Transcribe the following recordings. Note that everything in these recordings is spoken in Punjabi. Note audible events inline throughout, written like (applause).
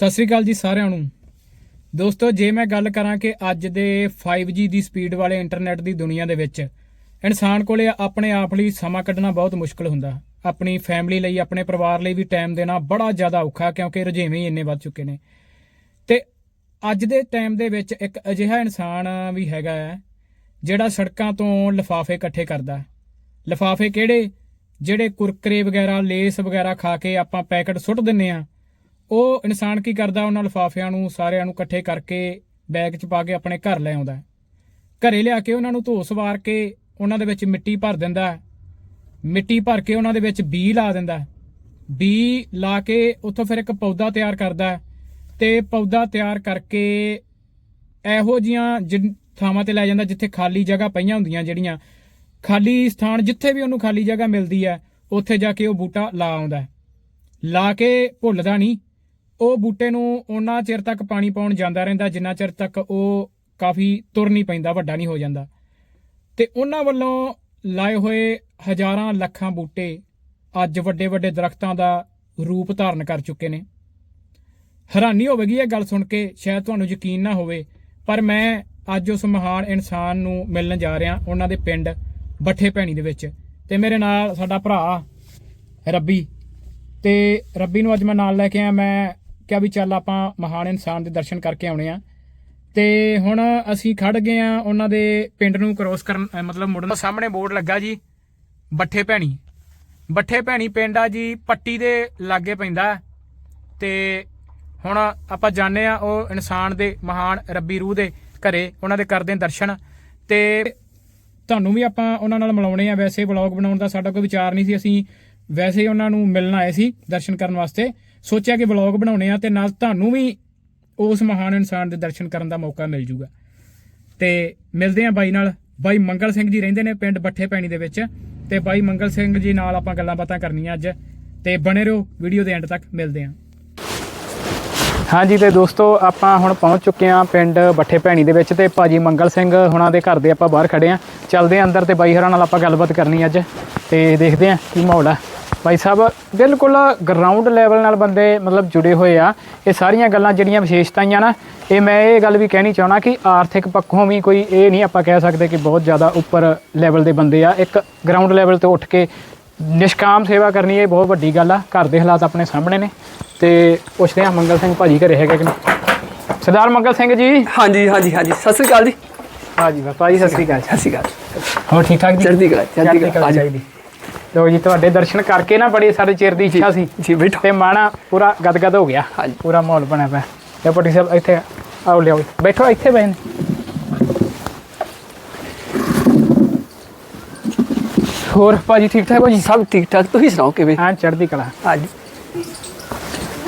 ਸਤਿ ਸ੍ਰੀ ਅਕਾਲ ਜੀ ਸਾਰਿਆਂ ਨੂੰ। ਦੋਸਤੋ, ਜੇ ਮੈਂ ਗੱਲ ਕਰਾਂ ਕਿ ਅੱਜ ਦੇ 5G ਦੀ ਸਪੀਡ ਵਾਲੇ ਇੰਟਰਨੈਟ ਦੀ ਦੁਨੀਆ ਦੇ ਵਿੱਚ ਇਨਸਾਨ ਕੋਲੇ ਆਪਣੇ ਆਪ ਲਈ ਸਮਾਂ ਕੱਢਣਾ ਬਹੁਤ ਮੁਸ਼ਕਲ ਹੁੰਦਾ। ਆਪਣੀ ਫੈਮਿਲੀ ਲਈ, ਆਪਣੇ ਪਰਿਵਾਰ ਲਈ ਵੀ ਟਾਈਮ ਦੇਣਾ ਬੜਾ ਜ਼ਿਆਦਾ ਔਖਾ ਕਿਉਂਕਿ ਰੁਝੇਵੇਂ ਹੀ ਇੰਨੇ ਵੱਧ ਚੁੱਕੇ ਨੇ। ਤੇ ਅੱਜ ਦੇ ਟਾਈਮ ਦੇ ਵਿੱਚ ਇੱਕ ਅਜਿਹਾ ਇਨਸਾਨ ਵੀ ਹੈਗਾ ਹੈ, ਜਿਹੜਾ ਸੜਕਾਂ ਤੋਂ ਲਿਫਾਫੇ ਇਕੱਠੇ ਕਰਦਾ ਹੈ। ਲਿਫਾਫੇ ਕਿਹੜੇ? ਜਿਹੜੇ ਕੁਰਕਰੇ ਵਗੈਰਾ, ਲੇਸ ਵਗੈਰਾ ਖਾ ਕੇ ਆਪਾਂ ਪੈਕਟ ਸੁੱਟ ਦਿੰਨੇ ਆ ਉਹ ਇਨਸਾਨ ਕੀ ਕਰਦਾ? ਉਹਨਾਂ ਲਿਫਾਫਿਆਂ ਨੂੰ, ਸਾਰਿਆਂ ਨੂੰ ਇਕੱਠੇ ਕਰਕੇ ਬੈਗ 'ਚ ਪਾ ਕੇ ਆਪਣੇ ਘਰ ਲੈ ਆਉਂਦਾ ਹੈ। ਘਰੇ ਲਿਆ ਕੇ ਉਹਨਾਂ ਨੂੰ ਧੋ ਸਵਾਰ ਕੇ ਉਹਨਾਂ ਦੇ ਵਿੱਚ ਮਿੱਟੀ ਭਰ ਦਿੰਦਾ ਮਿੱਟੀ ਭਰ ਕੇ ਉਹਨਾਂ ਦੇ ਵਿੱਚ ਬੀ ਲਾ ਦਿੰਦਾ ਬੀ ਲਾ ਕੇ ਉੱਥੋਂ ਫਿਰ ਇੱਕ ਪੌਦਾ ਤਿਆਰ ਕਰਦਾ ਹੈ ਤੇ ਪੌਦਾ ਤਿਆਰ ਕਰਕੇ ਇਹੋ ਜੀਆਂ ਜਿਨ- ਥਾਵਾਂ ਤੇ ਲੈ ਜਾਂਦਾ ਜਿੱਥੇ ਖਾਲੀ ਜਗ੍ਹਾ ਪਈਆਂ ਹੁੰਦੀਆਂ ਜਿਹੜੀਆਂ। ਖਾਲੀ ਸਥਾਨ ਜਿੱਥੇ ਵੀ ਉਹਨੂੰ ਖਾਲੀ ਜਗ੍ਹਾ ਮਿਲਦੀ ਹੈ, ਉੱਥੇ ਜਾ ਕੇ ਉਹ ਬੂਟਾ ਲਾ ਆਉਂਦਾ ਲਾ ਕੇ ਭੁੱਲਦਾ ਨਹੀਂ। ਉਹ ਬੂਟੇ ਨੂੰ ਉਹਨਾਂ ਚਿਰ ਤੱਕ ਪਾਣੀ ਪਾਉਣ ਜਾਂਦਾ ਰਹਿੰਦਾ, ਜਿੰਨਾ ਚਿਰ ਤੱਕ ਉਹ ਕਾਫੀ ਤੁਰ ਨਹੀਂ ਪੈਂਦਾ, ਵੱਡਾ ਨਹੀਂ ਹੋ ਜਾਂਦਾ। ਤੇ ਉਹਨਾਂ ਵੱਲੋਂ ਲਾਏ ਹੋਏ ਹਜ਼ਾਰਾਂ ਲੱਖਾਂ ਬੂਟੇ ਅੱਜ ਵੱਡੇ ਵੱਡੇ ਦਰਖਤਾਂ ਦਾ ਰੂਪ ਧਾਰਨ ਕਰ ਚੁੱਕੇ ਨੇ। ਹੈਰਾਨੀ ਹੋਵੇਗੀ ਇਹ ਗੱਲ ਸੁਣ ਕੇ, ਸ਼ਾਇਦ ਤੁਹਾਨੂੰ ਯਕੀਨ ਨਾ ਹੋਵੇ, ਪਰ ਮੈਂ ਅੱਜ ਉਸ ਮਹਾਨ ਇਨਸਾਨ ਨੂੰ ਮਿਲਣ ਜਾ ਰਿਹਾ, ਉਹਨਾਂ ਦੇ ਪਿੰਡ ਬੱਠੇ ਭੈਣੀ ਦੇ ਵਿੱਚ। ਤੇ ਮੇਰੇ ਨਾਲ ਸਾਡਾ ਭਰਾ, ਰੱਬੀ। ਤੇ ਰੱਬੀ ਨੂੰ ਅੱਜ ਮੈਂ ਨਾਲ ਲੈ ਕੇ ਆਇਆ, ਮੈਂ ਕਿਹਾ ਵੀ ਚੱਲ ਆਪਾਂ ਮਹਾਨ ਇਨਸਾਨ ਦੇ ਦਰਸ਼ਨ ਕਰਕੇ ਆਉਣੇ ਆ। ਤੇ ਹੁਣ ਅਸੀਂ ਖੜ ਗਏ ਆ ਉਹਨਾਂ ਦੇ ਪਿੰਡ ਨੂੰ ਕ੍ਰੋਸ ਕਰਨ ਮਤਲਬ ਮੁੜਨ। ਸਾਹਮਣੇ ਬੋਰਡ ਲੱਗਾ ਜੀ ਬੱਠੇ ਭੈਣੀ। ਬੱਠੇ ਭੈਣੀ ਪਿੰਡ ਆ ਜੀ ਪੱਟੀ ਦੇ ਲਾਗੇ ਪੈਂਦਾ। ਤੇ ਹੁਣ ਆਪਾਂ ਜਾਣੇ ਆ ਉਹ ਇਨਸਾਨ ਦੇ ਮਹਾਨ ਰੱਬੀ ਰੂਹ ਦੇ ਘਰੇ ਉਹਨਾਂ ਦੇ ਕਰਦੇ ਦਰਸ਼ਨ। ਤੇ ਤੁਹਾਨੂੰ ਵੀ ਆਪਾਂ ਉਹਨਾਂ ਨਾਲ ਮਿਲਾਉਣੇ ਆ। ਵੈਸੇ ਵਲੌਗ ਬਣਾਉਣ ਦਾ ਸਾਡਾ ਕੋਈ ਵਿਚਾਰ ਨਹੀਂ ਸੀ। ਅਸੀਂ ਵੈਸੇ ਉਹਨਾਂ ਨੂੰ ਮਿਲਣ ਆਏ ਸੀ ਦਰਸ਼ਨ ਕਰਨ ਵਾਸਤੇ। ਸੋਚਿਆ ਕਿ ਵਲੌਗ ਬਣਾਉਣੇ ਆ ਤੇ ਨਾਲ ਤੁਹਾਨੂੰ ਵੀ ਉਸ ਮਹਾਨ ਇਨਸਾਨ ਦੇ ਦਰਸ਼ਨ ਕਰਨ ਦਾ ਮੌਕਾ ਮਿਲ ਜੂਗਾ। ਤੇ ਮਿਲਦੇ ਆ ਬਾਈ ਨਾਲ। ਬਾਈ ਮੰਗਲ ਸਿੰਘ ਜੀ ਰਹਿੰਦੇ ਨੇ ਪਿੰਡ ਬੱਠੇ ਪੈਣੀ ਦੇ ਵਿੱਚ। ਤੇ ਬਾਈ ਮੰਗਲ ਸਿੰਘ ਜੀ ਨਾਲ ਆਪਾਂ ਗੱਲਾਂ ਬਾਤਾਂ ਕਰਨੀਆਂ ਅੱਜ। ਤੇ ਬਣੇ ਰਹੋ ਵੀਡੀਓ ਦੇ ਐਂਡ ਤੱਕ। ਮਿਲਦੇ ਆ। ਹਾਂਜੀ ਤੇ ਦੋਸਤੋ, ਆਪਾਂ ਹੁਣ ਪਹੁੰਚ ਚੁੱਕੇ ਆ ਪਿੰਡ ਬੱਠੇ ਭੈਣੀ ਦੇ ਵਿੱਚ ਤੇ ਭਾਜੀ ਮੰਗਲ ਸਿੰਘ ਹੁਣਾਂ ਦੇ ਘਰ ਦੇ ਆਪਾਂ ਬਾਹਰ ਖੜੇ ਆ। ਚੱਲਦੇ ਆ ਅੰਦਰ ਤੇ ਬਾਈ ਹਰਾਂ ਨਾਲ ਆਪਾਂ ਗੱਲਬਾਤ ਕਰਨੀ ਅੱਜ। ਤੇ ਦੇਖਦੇ ਆ ਕੀ ਮਾਹੌਲ ਆ। ਭਾਈ ਸਾਹਿਬ ਬਿਲਕੁਲ ਗਰਾਊਂਡ ਲੈਵਲ ਨਾਲ ਬੰਦੇ ਮਤਲਬ ਜੁੜੇ ਹੋਏ ਆ। ਇਹ ਸਾਰੀਆਂ ਗੱਲਾਂ ਜਿਹੜੀਆਂ ਵਿਸ਼ੇਸ਼ਤਾਈਆਂ ਨਾ ਇਹ ਮੈਂ ਇਹ ਗੱਲ ਵੀ ਕਹਿਣੀ ਚਾਹਣਾ ਕਿ ਆਰਥਿਕ ਪੱਖੋਂ ਵੀ ਕੋਈ ਇਹ ਨਹੀਂ ਆਪਾਂ ਕਹਿ ਸਕਦੇ ਕਿ ਬਹੁਤ ਜ਼ਿਆਦਾ ਉੱਪਰ ਲੈਵਲ ਦੇ ਬੰਦੇ ਆ। ਇੱਕ ਗਰਾਊਂਡ ਲੈਵਲ ਤੋਂ ਉੱਠ ਕੇ ਨਿਸ਼ਕਾਮ ਸੇਵਾ ਕਰਨੀ ਇਹ ਬਹੁਤ ਵੱਡੀ ਗੱਲ ਆ। ਘਰ ਦੇ ਹਾਲਾਤ ਆਪਣੇ ਸਾਹਮਣੇ ਨੇ। ਤੇ ਪੁੱਛਦੇ ਆ ਮੰਗਲ ਸਿੰਘ ਭਾਜੀ ਘਰੇ ਹੈਗੇ ਕਿ ਨਹੀਂ? ਸਰਦਾਰ ਮੰਗਲ ਸਿੰਘ ਜੀ। ਹਾਂਜੀ ਹਾਂਜੀ ਹਾਂਜੀ। ਸਤਿ ਸ੍ਰੀ ਅਕਾਲ ਜੀ। ਹਾਂਜੀ ਬਾਬਾ ਜੀ ਸਤਿ ਸ੍ਰੀ ਅਕਾਲ। ਸਤਿ ਸ੍ਰੀ ਅਕਾਲ। ਹੋਰ ਠੀਕ ਠਾਕ ਜੀ? ਚੜ੍ਹਦੀ ਕਲਾ ਚੜ੍ਹਦੀ ਕਲਾ। ਚਾਹੀਦੀ। ਲੋ ਜੀ ਤੁਹਾਡੇ ਦਰਸ਼ਨ ਕਰਕੇ ਨਾ ਬੜੀ ਸਾਰੇ ਚਿਰ ਦੀ ਇੱਛਾ ਸੀ। ਜੀ ਬੈਠੋ। ਤੇ ਮਾਣਾ ਪੂਰਾ ਗਦਗਦ ਹੋ ਗਿਆ। ਹਾਂਜੀ। ਪੂਰਾ ਮਾਹੌਲ ਬਣਿਆ ਪਿਆ। ਤੇ ਪੱਟੀ ਸਾਹਿਬ ਇੱਥੇ ਆਓ ਲਿਆਓ ਬੈਠੋ ਇੱਥੇ ਬੈਨ ਹੋਰ ਭਾਜੀ ਠੀਕ ਠਾਕ ਭਾਜੀ ਸਭ ਠੀਕ ਠਾਕ ਤੁਸੀਂ ਸੁਣਾਓ ਕਿਵੇਂ? ਹਾਂ ਚੜ੍ਹਦੀ ਕਲਾ। ਹਾਂਜੀ।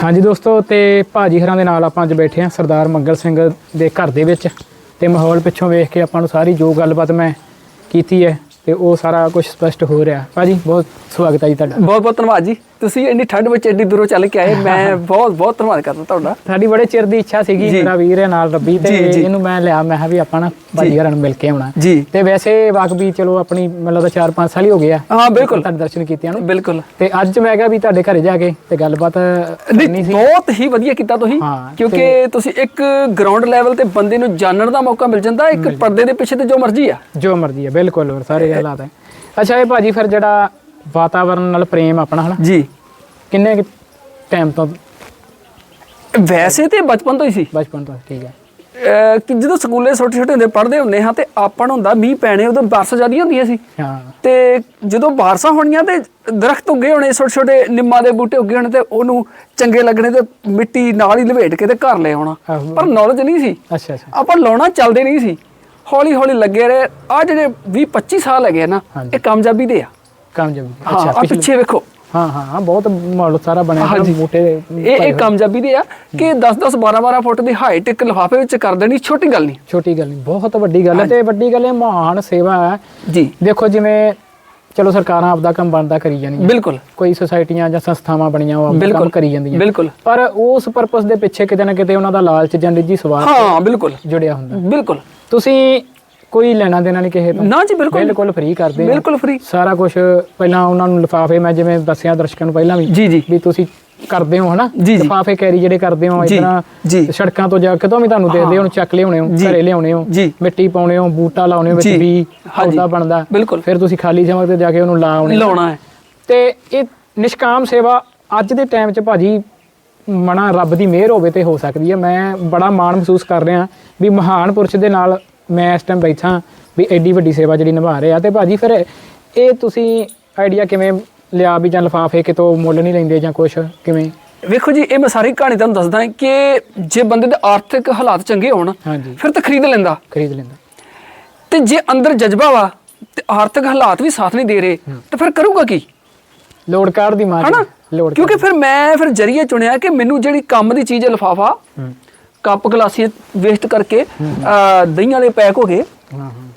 ਹਾਂਜੀ ਦੋਸਤੋ ਤੇ ਭਾਜੀ ਹਰਾਂ ਦੇ ਨਾਲ ਆਪਾਂ ਅੱਜ ਬੈਠੇ ਆ ਸਰਦਾਰ ਮੰਗਲ ਸਿੰਘ ਦੇ ਘਰ ਦੇ ਵਿੱਚ। ਤੇ ਮਾਹੌਲ ਪਿੱਛੋਂ ਵੇਖ ਕੇ ਆਪਾਂ ਨੂੰ ਸਾਰੀ ਜੋ ਗੱਲਬਾਤ ਮੈਂ ਕੀਤੀ ਹੈ ਤੇ ਉਹ ਸਾਰਾ ਕੁਝ ਸਪਸ਼ਟ ਹੋ ਰਿਹਾ। ਭਾਜੀ, ਬਹੁਤ ਸਵਾਗਤ ਹੈ ਜੀ ਤੁਹਾਡਾ। ਬਹੁਤ ਬਹੁਤ ਧੰਨਵਾਦ ਜੀ। ਤੁਸੀਂ ਇੰਨੀ ਠੰਡ ਵਿੱਚ ਇੰਨੀ ਦੂਰੋਂ ਚੱਲ ਕੇ ਆਏ ਮੈਂ (laughs) ਬਹੁਤ ਬਹੁਤ ਧੰਨਵਾਦ ਕਰਦਾ ਤੁਹਾਡਾ। ਸਾਡੀ ਬੜੇ ਚਿਰ ਦੀ ਇੱਛਾ ਸੀਗੀ। ਮੇਰਾ ਵੀਰ ਹੈ ਨਾਲ ਰੱਬੀ ਤੇ। ਇਹਨੂੰ ਮੈਂ ਲਿਆ ਮੈਂ ਕਿਹਾ ਵੀ ਆਪਾਂ ਨਾ ਭਾਜੀ ਹਰਾਂ ਨੂੰ ਮਿਲ ਕੇ ਆਉਣਾ। ਤੇ ਵੈਸੇ ਵਾਕਬੀ ਚਲੋ ਆਪਣੀ ਮਤਲਬ ਤਾਂ 4-5 ਸਾਲ ਹੀ ਹੋ ਗਏ ਆ ਹਾਂ ਬਿਲਕੁਲ। ਤੁਹਾਡੇ ਦਰਸ਼ਨ ਕੀਤਿਆਂ ਨੂੰ। ਬਿਲਕੁਲ। ਤੇ ਅੱਜ ਮੈਂ ਕਿਹਾ ਵੀ ਤੁਹਾਡੇ ਘਰੇ ਜਾ ਕੇ ਤੇ ਗੱਲਬਾਤ ਨਹੀਂ ਸੀ। ਬਹੁਤ ਹੀ ਵਧੀਆ ਕੀਤਾ ਤੁਸੀਂ ਕਿਉਂਕਿ ਤੁਸੀਂ ਇੱਕ ਗਰਾਊਂਡ ਲੈਵਲ ਤੇ ਬੰਦੇ ਨੂੰ ਜਾਣਨ ਦਾ ਮੌਕਾ ਮਿਲ ਜਾਂਦਾ ਇੱਕ ਪਰਦੇ ਦੇ ਪਿੱਛੇ ਤੇ ਜੋ ਮਰਜ਼ੀ ਆ। ਜੋ ਮਰਜ਼ੀ ਹੈ ਬਿਲਕੁਲ ਹੋਰ ਸਾਰੇ ਹਾਲਾਤ ਹੈ ਅੱਛਾ ਇਹ ਭਾਜੀ ਫਿਰ ਜਿਹੜਾ ਵਾਤਾਵਰਣ ਨਾਲ ਪ੍ਰੇਮ ਆਪਣਾ ਹਨਾ? ਜੀ। ਕਿੰਨੇ ਟਾਈਮ ਤੋਂ? ਵੈਸੇ ਤੇ ਬਚਪਨ ਤੋਂ ਹੀ ਸੀ। ਬਚਪਨ ਤੋਂ ਠੀਕ ਹੈ। ਕਿ ਜਦੋਂ ਸਕੂਲੇ ਛੋਟੇ ਛੋਟੇ ਹੁੰਦੇ ਪੜ੍ਹਦੇ ਹੁੰਦੇ ਹਾਂ ਤੇ ਆਪਾਂ ਨੂੰ ਹੁੰਦਾ ਮੀਂਹ ਪੈਣੇ ਉਦੋਂ ਬਾਰਸ਼ਾਂ ਜ਼ਿਆਦੀਆਂ ਹੁੰਦੀਆਂ ਸੀ। ਹਾਂ। ਤੇ ਜਦੋਂ ਬਾਰਸ਼ਾਂ ਹੋਣੀਆਂ ਤੇ ਦਰਖਤ ਉੱਗੇ ਹੋਣੇ ਛੋਟੇ ਛੋਟੇ ਨਿੰਮਾਂ ਦੇ ਬੂਟੇ ਉੱਗੇ ਹੋਣੇ ਤੇ ਉਹਨੂੰ ਚੰਗੇ ਲੱਗਣੇ ਤੇ ਮਿੱਟੀ ਨਾਲ ਹੀ ਲਵੇਟ ਕੇ ਤੇ ਘਰ ਲੈ ਆਉਣਾ। ਪਰ ਨੌਲੇਜ ਨਹੀਂ ਸੀ। ਅੱਛਾ ਅੱਛਾ। ਆਪਾਂ ਲਾਉਣਾ ਚੱਲਦੇ ਨਹੀਂ ਸੀ। ਹੌਲੀ ਹੌਲੀ ਲੱਗੇ ਰਹੇ। ਆ ਜਿਹੜੇ 20 25 ਸਾਲ ਹੈਗੇ ਨਾ। ਇਹ ਕਾਮਯਾਬੀ ਦੇ ਆ। ਕਾਮਯਾਬੀ ਹਾਂ ਆ ਪਿਛਲੇ- ਪਿੱਛੇ ਵੇਖੋ। ਹਾਂ ਹਾਂ ਹਾਂ, ਬਹੁਤ ਮਾਹੌਲ ਸਾਰਾ ਬਣਿਆ ਹਾਂਜੀ। ਬੂਟੇ ਇਹ ਇਹ ਕਾਮਯਾਬੀ ਦੇ ਆ ਕਿ 10 10 12 12 ਫੁੱਟ ਦੀ ਹਾਈਟ ਇੱਕ ਲਿਫਾਫੇ ਵਿੱਚ ਕਰ ਦੇਣੀ ਛੋਟੀ ਗੱਲ ਨਹੀਂ। ਛੋਟੀ ਗੱਲ ਨਹੀਂ ਬਹੁਤ ਵੱਡੀ ਗੱਲ ਹੈ ਤੇ ਵੱਡੀ ਗੱਲ ਇਹ ਮਹਾਨ ਸੇਵਾ ਹੈ। ਜੀ। ਦੇਖੋ ਜਿਵੇਂ ਚਲੋ ਸਰਕਾਰਾਂ ਆਪਦਾ ਕੰਮ ਬਣਦਾ ਕਰੀ ਜਾਂਦੀਆਂ। ਬਿਲਕੁਲ। ਕੋਈ ਸੁਸਾਇਟੀਆਂ ਜਾਂ ਸੰਸਥਾਵਾਂ ਬਣੀਆਂ ਉਹ ਆਪਦਾ। ਕੰਮ ਕਰੀ ਜਾਂਦੀਆਂ। ਬਿਲਕੁਲ। ਪਰ ਉਸ ਪਰਪਸ ਦੇ ਪਿੱਛੇ ਕਿਤੇ ਨਾ ਕਿਤੇ ਉਹਨਾਂ ਦਾ ਲਾਲਚ ਜਾਂ ਨਿੱਜੀ ਸਵਾਰਥ ਹਾਂ ਬਿਲਕੁਲ। ਜੁੜਿਆ ਹੁੰਦਾ। ਬਿਲਕੁਲ। ਤੁਸੀਂ ਕੋਈ ਲੈਣਾ ਦੇਣਾ ਨਹੀਂ ਕਿਸੇ ਤੋਂ ਨਾ ਜੀ ਬਿਲਕੁਲ ਬਿਲਕੁਲ ਫ੍ਰੀ ਕਰਦੇ ਬਿਲਕੁਲ ਫ੍ਰੀ ਸਾਰਾ ਕੁਝ ਪਹਿਲਾਂ ਉਹਨਾਂ ਨੂੰ ਲਿਫਾਫੇ ਮੈਂ ਜਿਵੇਂ ਦੱਸਿਆ ਦਰਸ਼ਕਾਂ ਨੂੰ ਪਹਿਲਾਂ ਵੀ ਜੀ ਜੀ ਵੀ ਤੁਸੀਂ ਕਰਦੇ ਹੋ ਹਨਾ। ਲਿਫਾਫੇ ਕੈਰੀ ਜਿਹੜੇ ਕਰਦੇ ਹੋ ਇਦਾਂ। ਸੜਕਾਂ ਤੋਂ ਜਾ ਕਿਤੋਂ ਵੀ ਤੁਹਾਨੂੰ ਦੇਖਦੇ ਹੋ ਚੱਕ ਲਿਆਉਣੇ ਹੋ। ਘਰੇ ਲਿਆਉਣੇ ਹੋ। ਮਿੱਟੀ ਪਾਉਣੇ ਹੋ ਬੂਟਾ ਲਾਉਣੇ ਹੋ ਵਿੱਚ। ਵੀ। ਪੌਦਾ ਬਣਦਾ ਬਿਲਕੁਲ। ਫਿਰ ਤੁਸੀਂ ਖਾਲੀ ਜਗ੍ਹਾ ਤੇ ਜਾ ਕੇ ਉਹਨੂੰ ਲਾਉਣੇ ਲਾਉਣਾ ਹੈ ਤੇ ਇਹ ਨਿਸ਼ਕਾਮ ਸੇਵਾ ਅੱਜ ਦੇ ਟਾਈਮ 'ਚ ਭਾਜੀ ਮਨਾ ਰੱਬ ਦੀ ਮਿਹਰ ਹੋਵੇ ਤੇ ਹੋ ਸਕਦੀ ਹੈ ਮੈਂ ਬੜਾ ਮਾਣ ਮਹਿਸੂਸ ਕਰ ਰਿਹਾ ਵੀ ਮਹਾਨ ਪੁਰਸ਼ ਦੇ ਨਾਲ ਮੈਂ ਇਸ ਟਾਈਮ ਬੈਠਾ ਵੀ ਐਡੀ ਵੱਡੀ ਸੇਵਾ ਜਿਹੜੀ ਨਿਭਾ ਰਹੇ ਆ ਤੇ ਭਾਜੀ ਫਿਰ ਇਹ ਤੁਸੀਂ ਆਈਡੀਆ ਕਿਵੇਂ ਲਿਆ ਵੀ ਜਾਂ ਲਿਫਾਫੇ ਕਿਤੋਂ ਮੁੱਲ ਨਹੀਂ ਲੈਂਦੇ ਜਾਂ ਕੁਛ? ਕਿਵੇਂ? ਵੇਖੋ ਜੀ ਇਹ ਮੈਂ ਸਾਰੀ ਕਹਾਣੀ ਤੁਹਾਨੂੰ ਦੱਸਦਾ ਹਾਂ ਕਿ ਜੇ ਬੰਦੇ ਦੇ ਆਰਥਿਕ ਹਾਲਾਤ ਚੰਗੇ ਹੋਣ ਫਿਰ ਤਾਂ ਖਰੀਦ ਲੈਂਦਾ। ਖਰੀਦ ਲੈਂਦਾ। ਤੇ ਜੇ ਅੰਦਰ ਜਜ਼ਬਾ ਵਾ ਤੇ ਆਰਥਿਕ ਹਾਲਾਤ ਵੀ ਸਾਥ ਨਹੀਂ ਦੇ ਰਹੇ ਤਾਂ ਫਿਰ ਕਰੂਗਾ ਕੀ? ਲੋੜ ਕਾਰਡ ਦੀ ਮਾਰ ਹਨਾ? ਲੋੜ ਕਿਉਂਕਿ ਫਿਰ ਮੈਂ ਫਿਰ ਜਰੀਏ ਚੁਣਿਆ ਕਿ ਮੈਨੂੰ ਜਿਹੜੀ ਕੰਮ ਦੀ ਚੀਜ਼ ਹੈ ਲਫਾਫਾ। ਕੱਪ ਗਲਾਸੀਆਂ ਵੇਸਟ ਕਰਕੇ ਦਹੀਂ ਵਾਲੇ ਪੈਕ ਹੋ ਗਏ।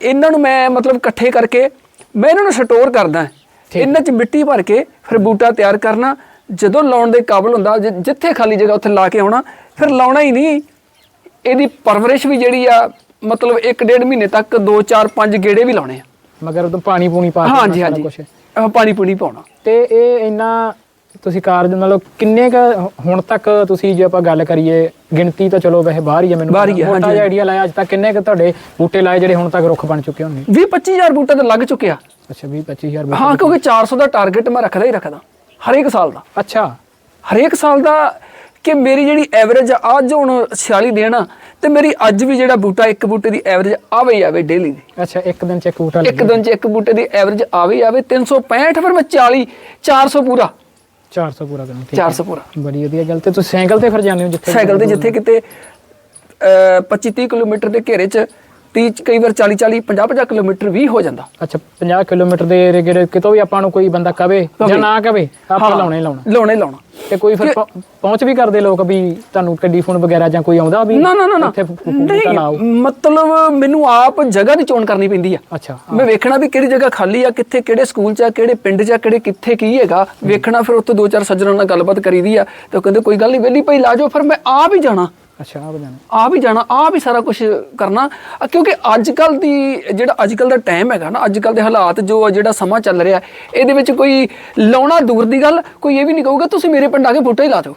ਇਹਨਾਂ ਨੂੰ ਮੈਂ ਮਤਲਬ ਇਕੱਠੇ ਕਰਕੇ ਮੈਂ ਇਹਨਾਂ ਨੂੰ ਸਟੋਰ ਕਰਦਾ। ਇਹਨਾਂ 'ਚ ਮਿੱਟੀ ਭਰ ਕੇ ਫਿਰ ਬੂਟਾ ਤਿਆਰ ਕਰਨਾ। ਜਦੋਂ ਲਾਉਣ ਦੇ ਕਾਬਲ ਹੁੰਦਾ ਜਿੱਥੇ ਖਾਲੀ ਜਗ੍ਹਾ ਉੱਥੇ ਲਾ ਕੇ ਆਉਣਾ ਫਿਰ ਲਾਉਣਾ ਹੀ ਨਹੀਂ। ਇਹਦੀ ਪਰਵਰਿਸ਼ ਵੀ ਜਿਹੜੀ ਆ ਮਤਲਬ 1.5 ਮਹੀਨੇ ਤੱਕ 2 4 5 ਗੇੜੇ ਵੀ ਲਾਉਣੇ ਆ। ਮਗਰ ਉਦੋਂ ਪਾਣੀ ਪੂਣੀ ਪਾ ਕੇ ਹਾਂਜੀ ਹਾਂਜੀ। ਪਾਣੀ ਪੂਣੀ ਪਾਉਣਾ। ਤੇ ਇਹ ਇੰਨਾ ਤੁਸੀਂ ਕਾਰਜ ਮਤਲਬ ਕਿੰਨੇ ਕ ਹੁਣ ਤੱਕ ਤੁਸੀਂ ਜੇ ਆਪਾਂ ਗੱਲ ਕਰੀਏ ਗਿਣਤੀ ਤਾਂ ਚਲੋ ਵੈਸੇ ਬਾਹਰ ਹੀ ਹੈ ਮੈਨੂੰ ਬਾਹਰ ਹੀ ਹੈ, ਮੋਟਾ ਹਾਂਜੀ, ਜਿਹਾ ਆਈਡੀਆ ਲਾਇਆ ਅੱਜ ਤੱਕ ਕਿੰਨੇ ਕ ਤੁਹਾਡੇ ਬੂਟੇ ਲਾਏ ਜਿਹੜੇ ਹੁਣ ਤੱਕ ਰੁੱਖ ਬਣ ਚੁੱਕੇ ਹੋਣਗੇ? 20 25000 ਬੂਟਾ ਤਾਂ ਲੱਗ ਚੁੱਕਿਆ ਅੱਛਾ 20 25000 ਬੂਟੇ ਹਾਂ ਕਿਉਂਕਿ 400 ਦਾ ਟਾਰਗੇਟ ਮੈਂ ਰੱਖਦਾ ਹੀ ਰੱਖਦਾ ਹਰੇਕ ਸਾਲ ਦਾ। ਅੱਛਾ। ਹਰੇਕ ਸਾਲ ਦਾ ਕਿ ਮੇਰੀ ਜਿਹੜੀ ਐਵਰੇਜ ਅੱਜ ਹੁਣ 46 ਦਿਨ ਆ ਤੇ ਮੇਰੀ ਅੱਜ ਵੀ ਜਿਹੜਾ ਬੂਟਾ ਇੱਕ ਬੂਟੇ ਦੀ ਐਵਰੇਜ ਆਵੇ ਹੀ ਆਵੇ ਡੇਲੀ ਦੀ। ਅੱਛਾ ਇੱਕ ਦਿਨ ਚ ਇੱਕ ਬੂਟਾ ਇੱਕ ਦਿਨ ਚ ਇੱਕ ਬੂਟੇ ਦੀ ਐਵਰੇਜ ਆਵੇ ਹੀ ਆਵੇ 365 ਫਿਰ ਮੈਂ 40 400 ਪੂਰਾ। 400 ਪੂਰਾ ਕਰਨਾ ਠੀਕ ਹੈ। 400 ਪੂਰਾ। ਬੜੀ ਵਧੀਆ ਗੱਲ ਤੇ ਤੁਸੀਂ ਸਾਈਕਲ ਤੇ ਫਿਰ ਜਾਂਦੇ ਹੋ ਜਿੱਥੇ ਸਾਈਕਲ ਤੇ ਜਿੱਥੇ ਕਿਤੇ 25 30 ਕਿਲੋਮੀਟਰ ਦੇ ਘੇਰੇ ਚ 30 ਕਈ ਵਾਰ 40 40 50 50 ਕਿਲੋਮੀਟਰ ਵੀ ਹੋ ਜਾਂਦਾ। ਅੱਛਾ 50 ਕਿਲੋਮੀਟਰ ਦੇ ਏਰੀਏ ਜਿਹੜੇ ਕਿਤੋਂ ਵੀ ਆਪਾਂ ਨੂੰ ਕੋਈ ਬੰਦਾ ਕਵੇ ਜਾਂ ਨਾ ਕਵੇ ਆਪਾਂ ਲਾਉਣਾ ਲਾਉਣਾ। ਲਾਉਣਾ ਲਾਉਣਾ। ਤੇ ਕੋਈ ਫਿਰ ਪਹੁੰ- ਪਹੁੰਚ ਵੀ ਕਰਦੇ ਲੋਕ ਵੀ ਤੁਹਾਨੂੰ ਕੱਡੀ ਫੋਨ ਵਗੈਰਾ ਜਾਂ ਕੋਈ ਆਉਂਦਾ ਵੀ ਨਾ ਨਾ ਨਾ ਇੱਥੇ ਨਹੀਂ ਮਤਲਬ ਮੈਨੂੰ ਆਪ ਜਗ੍ਹਾ ਦੀ ਚੋਣ ਕਰਨੀ ਪੈਂਦੀ ਆ। ਅੱਛਾ ਮੈਂ ਵੇਖਣਾ ਵੀ ਕਿਹੜੀ ਜਗ੍ਹਾ ਖਾਲੀ ਆ ਕਿੱਥੇ ਕਿਹੜੇ ਸਕੂਲ 'ਚ ਆ ਕਿਹੜੇ ਪਿੰਡ 'ਚ ਆ ਕਿਹੜੇ ਕਿੱਥੇ ਕੀ ਹੈਗਾ। ਵੇਖਣਾ ਫਿਰ ਉੱਥੇ ਦੋ ਚਾਰ ਸੱਜਣਾਂ ਨਾਲ ਗੱਲਬਾਤ ਕਰੀਦੀ ਆ ਤੇ ਉਹ ਕਹਿੰਦੇ ਕੋਈ ਗੱਲ ਨਹੀਂ ਵਿਹਲੀ ਭਾਈ ਲਾ ਜਾਓ ਫਿਰ ਮੈਂ ਆਪ ਹੀ ਜਾਣਾ। ਅੱਛਾ ਆ ਬਜਾਣਾ ਆਪ ਹੀ ਜਾਣਾ ਆਪ ਹੀ ਸਾਰਾ ਕੁਝ ਕਰਨਾ। ਅ, ਕਿਉਂਕਿ ਅੱਜ ਕੱਲ ਦੀ ਜਿਹੜਾ ਅੱਜ ਕੱਲ ਦਾ ਟਾਈਮ ਹੈਗਾ ਨਾ ਅੱਜ ਕੱਲ ਦੇ ਹਾਲਾਤ ਜੋ ਆ, ਜਿਹੜਾ ਸਮਾਂ ਚੱਲ ਰਿਹਾ ਇਹਦੇ ਵਿੱਚ ਕੋਈ ਲਾਉਣਾ ਦੂਰ ਦੀ ਗੱਲ ਕੋਈ ਇਹ ਵੀ ਨਹੀਂ ਕਹੂਗਾ ਤੁਸੀਂ ਮੇਰੇ ਪਿੰਡ ਆ ਕੇ ਬੂਟਾ ਹੀ ਲਾ ਦਿਓ।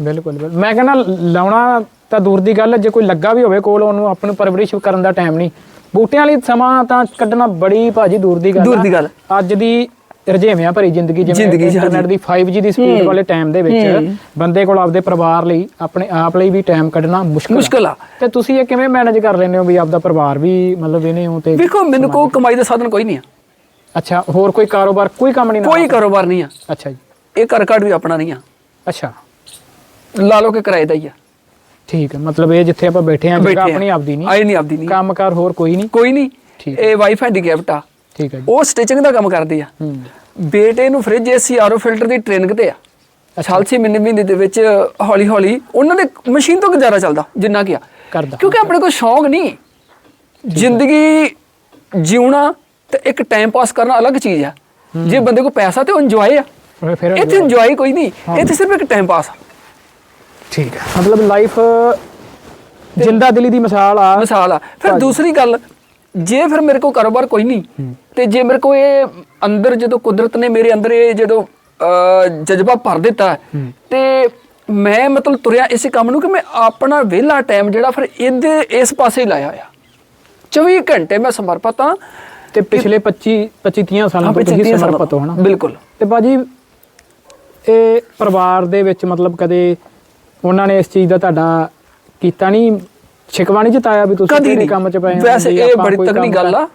ਬਿਲਕੁਲ ਬਿਲਕੁਲ। ਮੈਂ ਕਹਿੰਦਾ ਲਾਉਣਾ ਤਾਂ ਦੂਰ ਦੀ ਗੱਲ ਹੈ ਜੇ ਕੋਈ ਲੱਗਾ ਵੀ ਹੋਵੇ ਕੋਲ ਉਹਨੂੰ ਆਪ ਨੂੰ ਪਰਵਰਿਸ਼ ਕਰਨ ਦਾ ਟਾਈਮ ਨਹੀਂ ਬੂਟਿਆਂ ਲਈ ਸਮਾਂ ਤਾਂ ਕੱਢਣਾ ਬੜੀ ਭਾਜੀ ਦੂਰ ਦੀ ਗੱਲ ਦੂਰ ਆ। ਦੀ ਗੱਲ। ਅੱਜ ਦੀ ਰਜੇਵਿਆਂ ਭਰੀ ਜ਼ਿੰਦਗੀ ਜਿਵੇਂ ਇੰਟਰਨੈਟ ਦੀ 5G ਦੀ ਸਪੀਡ ਵਾਲੇ ਟਾਈਮ ਦੇ ਵਿੱਚ ਬੰਦੇ ਕੋਲ ਆਪਦੇ ਪਰਿਵਾਰ ਲਈ ਆਪਣੇ ਆਪ ਲਈ ਵੀ ਟਾਈਮ ਕੱਢਣਾ ਮੁਸ਼ਕਲ ਆ। ਤੇ ਤੁਸੀਂ ਇਹ ਕਿਵੇਂ ਮੈਨੇਜ ਕਰ ਲੈਂਦੇ ਹੋ ਵੀ ਆਪਦਾ ਪਰਿਵਾਰ ਵੀ ਮਤਲਬ ਇਹਨੇ ਹੋ ਤੇ ਵੇਖੋ ਮੈਨੂੰ ਕੋਈ ਕਮਾਈ ਦਾ ਸਾਧਨ ਕੋਈ ਨਹੀਂ ਆ। ਅੱਛਾ ਹੋਰ ਕੋਈ ਕਾਰੋਬਾਰ ਕੋਈ ਕੰਮ ਨਹੀਂ? ਕੋਈ ਕਾਰੋਬਾਰ ਨਹੀਂ ਆ। ਅੱਛਾ ਜੀ। ਇਹ ਘਰ ਘਾਟ ਵੀ ਆਪਣਾ ਨਹੀਂ ਆ। ਅੱਛਾ। ਲਾ ਲਓ ਕਿ ਕਿਰਾਏ ਦਾ ਹੀ ਆ। ਠੀਕ ਹੈ ਮਤਲਬ ਇਹ ਜਿੱਥੇ ਆਪਾਂ ਬੈਠੇ ਆਂ ਜਗ੍ਹਾ। ਆਪਣੀ ਆਪਦੀ ਨਹੀਂ। ਆਏ ਨਹੀਂ ਆਪਦੀ ਨਹੀਂ। ਕੰਮਕਾਰ ਹੋਰ ਕੋਈ ਨਹੀਂ। ਕੋਈ ਨਹੀਂ। ਇਹ ਵਾਈਫ ਹੈਂਡੀਕੈਪਟ ਆ। ਠੀਕ ਹੈ ਜੀ। ਉਹ ਸਟਿਚਿੰਗ ਦਾ ਕੰਮ ਕਰਦੀ ਆ। ਹੂੰ। ਬੇਟੇ ਨੂੰ ਫ੍ਰਿਜ ਏਸੀ ਆਰਓ ਫਿਲਟਰ ਦੀ ਟ੍ਰੇਨਿੰਗ ਤੇ ਆ? ਸਾਲ ਛੇ ਮਹੀਨੇ ਮਹੀਨੇ ਦੇ ਵਿੱਚ ਹੌਲੀ ਹੌਲੀ ਉਹਨਾਂ ਦੇ ਮਸ਼ੀਨ ਤੋਂ ਗੁਜ਼ਾਰਾ ਚੱਲਦਾ ਜਿੰਨਾ ਕਿ ਆ। ਕਰਦਾ। ਕਿਉਂਕਿ ਆਪਣੇ ਕੋਲ ਸ਼ੌਂਕ ਨਹੀਂ। ਜ਼ਿੰਦਗੀ ਜਿਉਣਾ ਤੇ ਇੱਕ ਟਾਈਮ ਪਾਸ ਕਰਨਾ ਅਲੱਗ ਚੀਜ਼ ਆ। ਜੇ ਬੰਦੇ ਕੋਲ ਪੈਸਾ ਤੇ ਇੰਜੋਏ ਆ। ਇੱਥੇ ਇੰਜੋਏ ਕੋਈ ਨਹੀਂ। ਇੱਥੇ ਸਿਰਫ ਇੱਕ ਟਾਈਮ ਪਾਸ ਆ। ਠੀਕ ਹੈ। ਮਤਲਬ ਲਾਈਫ ਜਿੰਦਾ ਦਿਲੀ ਦੀ ਮਿਸਾਲ ਆ। ਮਿਸਾਲ ਆ। ਫਿਰ ਦੂਸਰੀ ਗੱਲ ਜੇ ਫਿਰ ਮੇਰੇ ਕੋਲ ਕਾਰੋਬਾਰ ਕੋਈ ਨਹੀਂ ਤੇ ਜੇ ਮੇਰੇ ਕੋਲ ਇਹ ਅੰਦਰ ਜਦੋਂ ਕੁਦਰਤ ਨੇ ਮੇਰੇ ਅੰਦਰ ਇਹ ਜਦੋਂ ਜਜ਼ਬਾ ਭਰ ਦਿੱਤਾ ਤੇ ਮੈਂ ਮਤਲਬ ਤੁਰਿਆ ਇਸੇ ਕੰਮ ਨੂੰ ਕਿ ਮੈਂ ਆਪਣਾ ਵਿਹਲਾ ਟਾਈਮ ਜਿਹੜਾ ਫਿਰ ਇਹਦੇ ਇਸ ਪਾਸੇ ਹੀ ਲਾਇਆ ਆ 24 ਘੰਟੇ ਮੈਂ ਸਮਰਪਿਤ ਹਾਂ। ਤੇ ਪਿਛਲੇ 25 25 30 ਸਾਲਾਂ ਤੋਂ ਤੁਸੀਂ ਸਮਰਪਿਤ ਹੋ ਹਨਾ? ਬਿਲਕੁਲ। ਤੇ ਬਾਜੀ ਇਹ ਪਰਿਵਾਰ ਦੇ ਵਿੱਚ ਮਤਲਬ ਕਦੇ ਉਹਨਾਂ ਨੇ ਇਸ ਚੀਜ਼ ਦਾ ਤੁਹਾਡਾ ਕੀਤਾ ਨਹੀਂ? ਸ਼ਿਕਵਾ ਨਹੀਂ ਜਤਾਇਆ ਵੀ ਤੁਸੀਂ ਕਦੀ ਨਹੀਂ। ਕੰਮ 'ਚ ਪਏ ਹੋ? ਵੈਸੇ ਇਹ ਬੜੀ ਕੰਮ ਗੱਲ ਆ।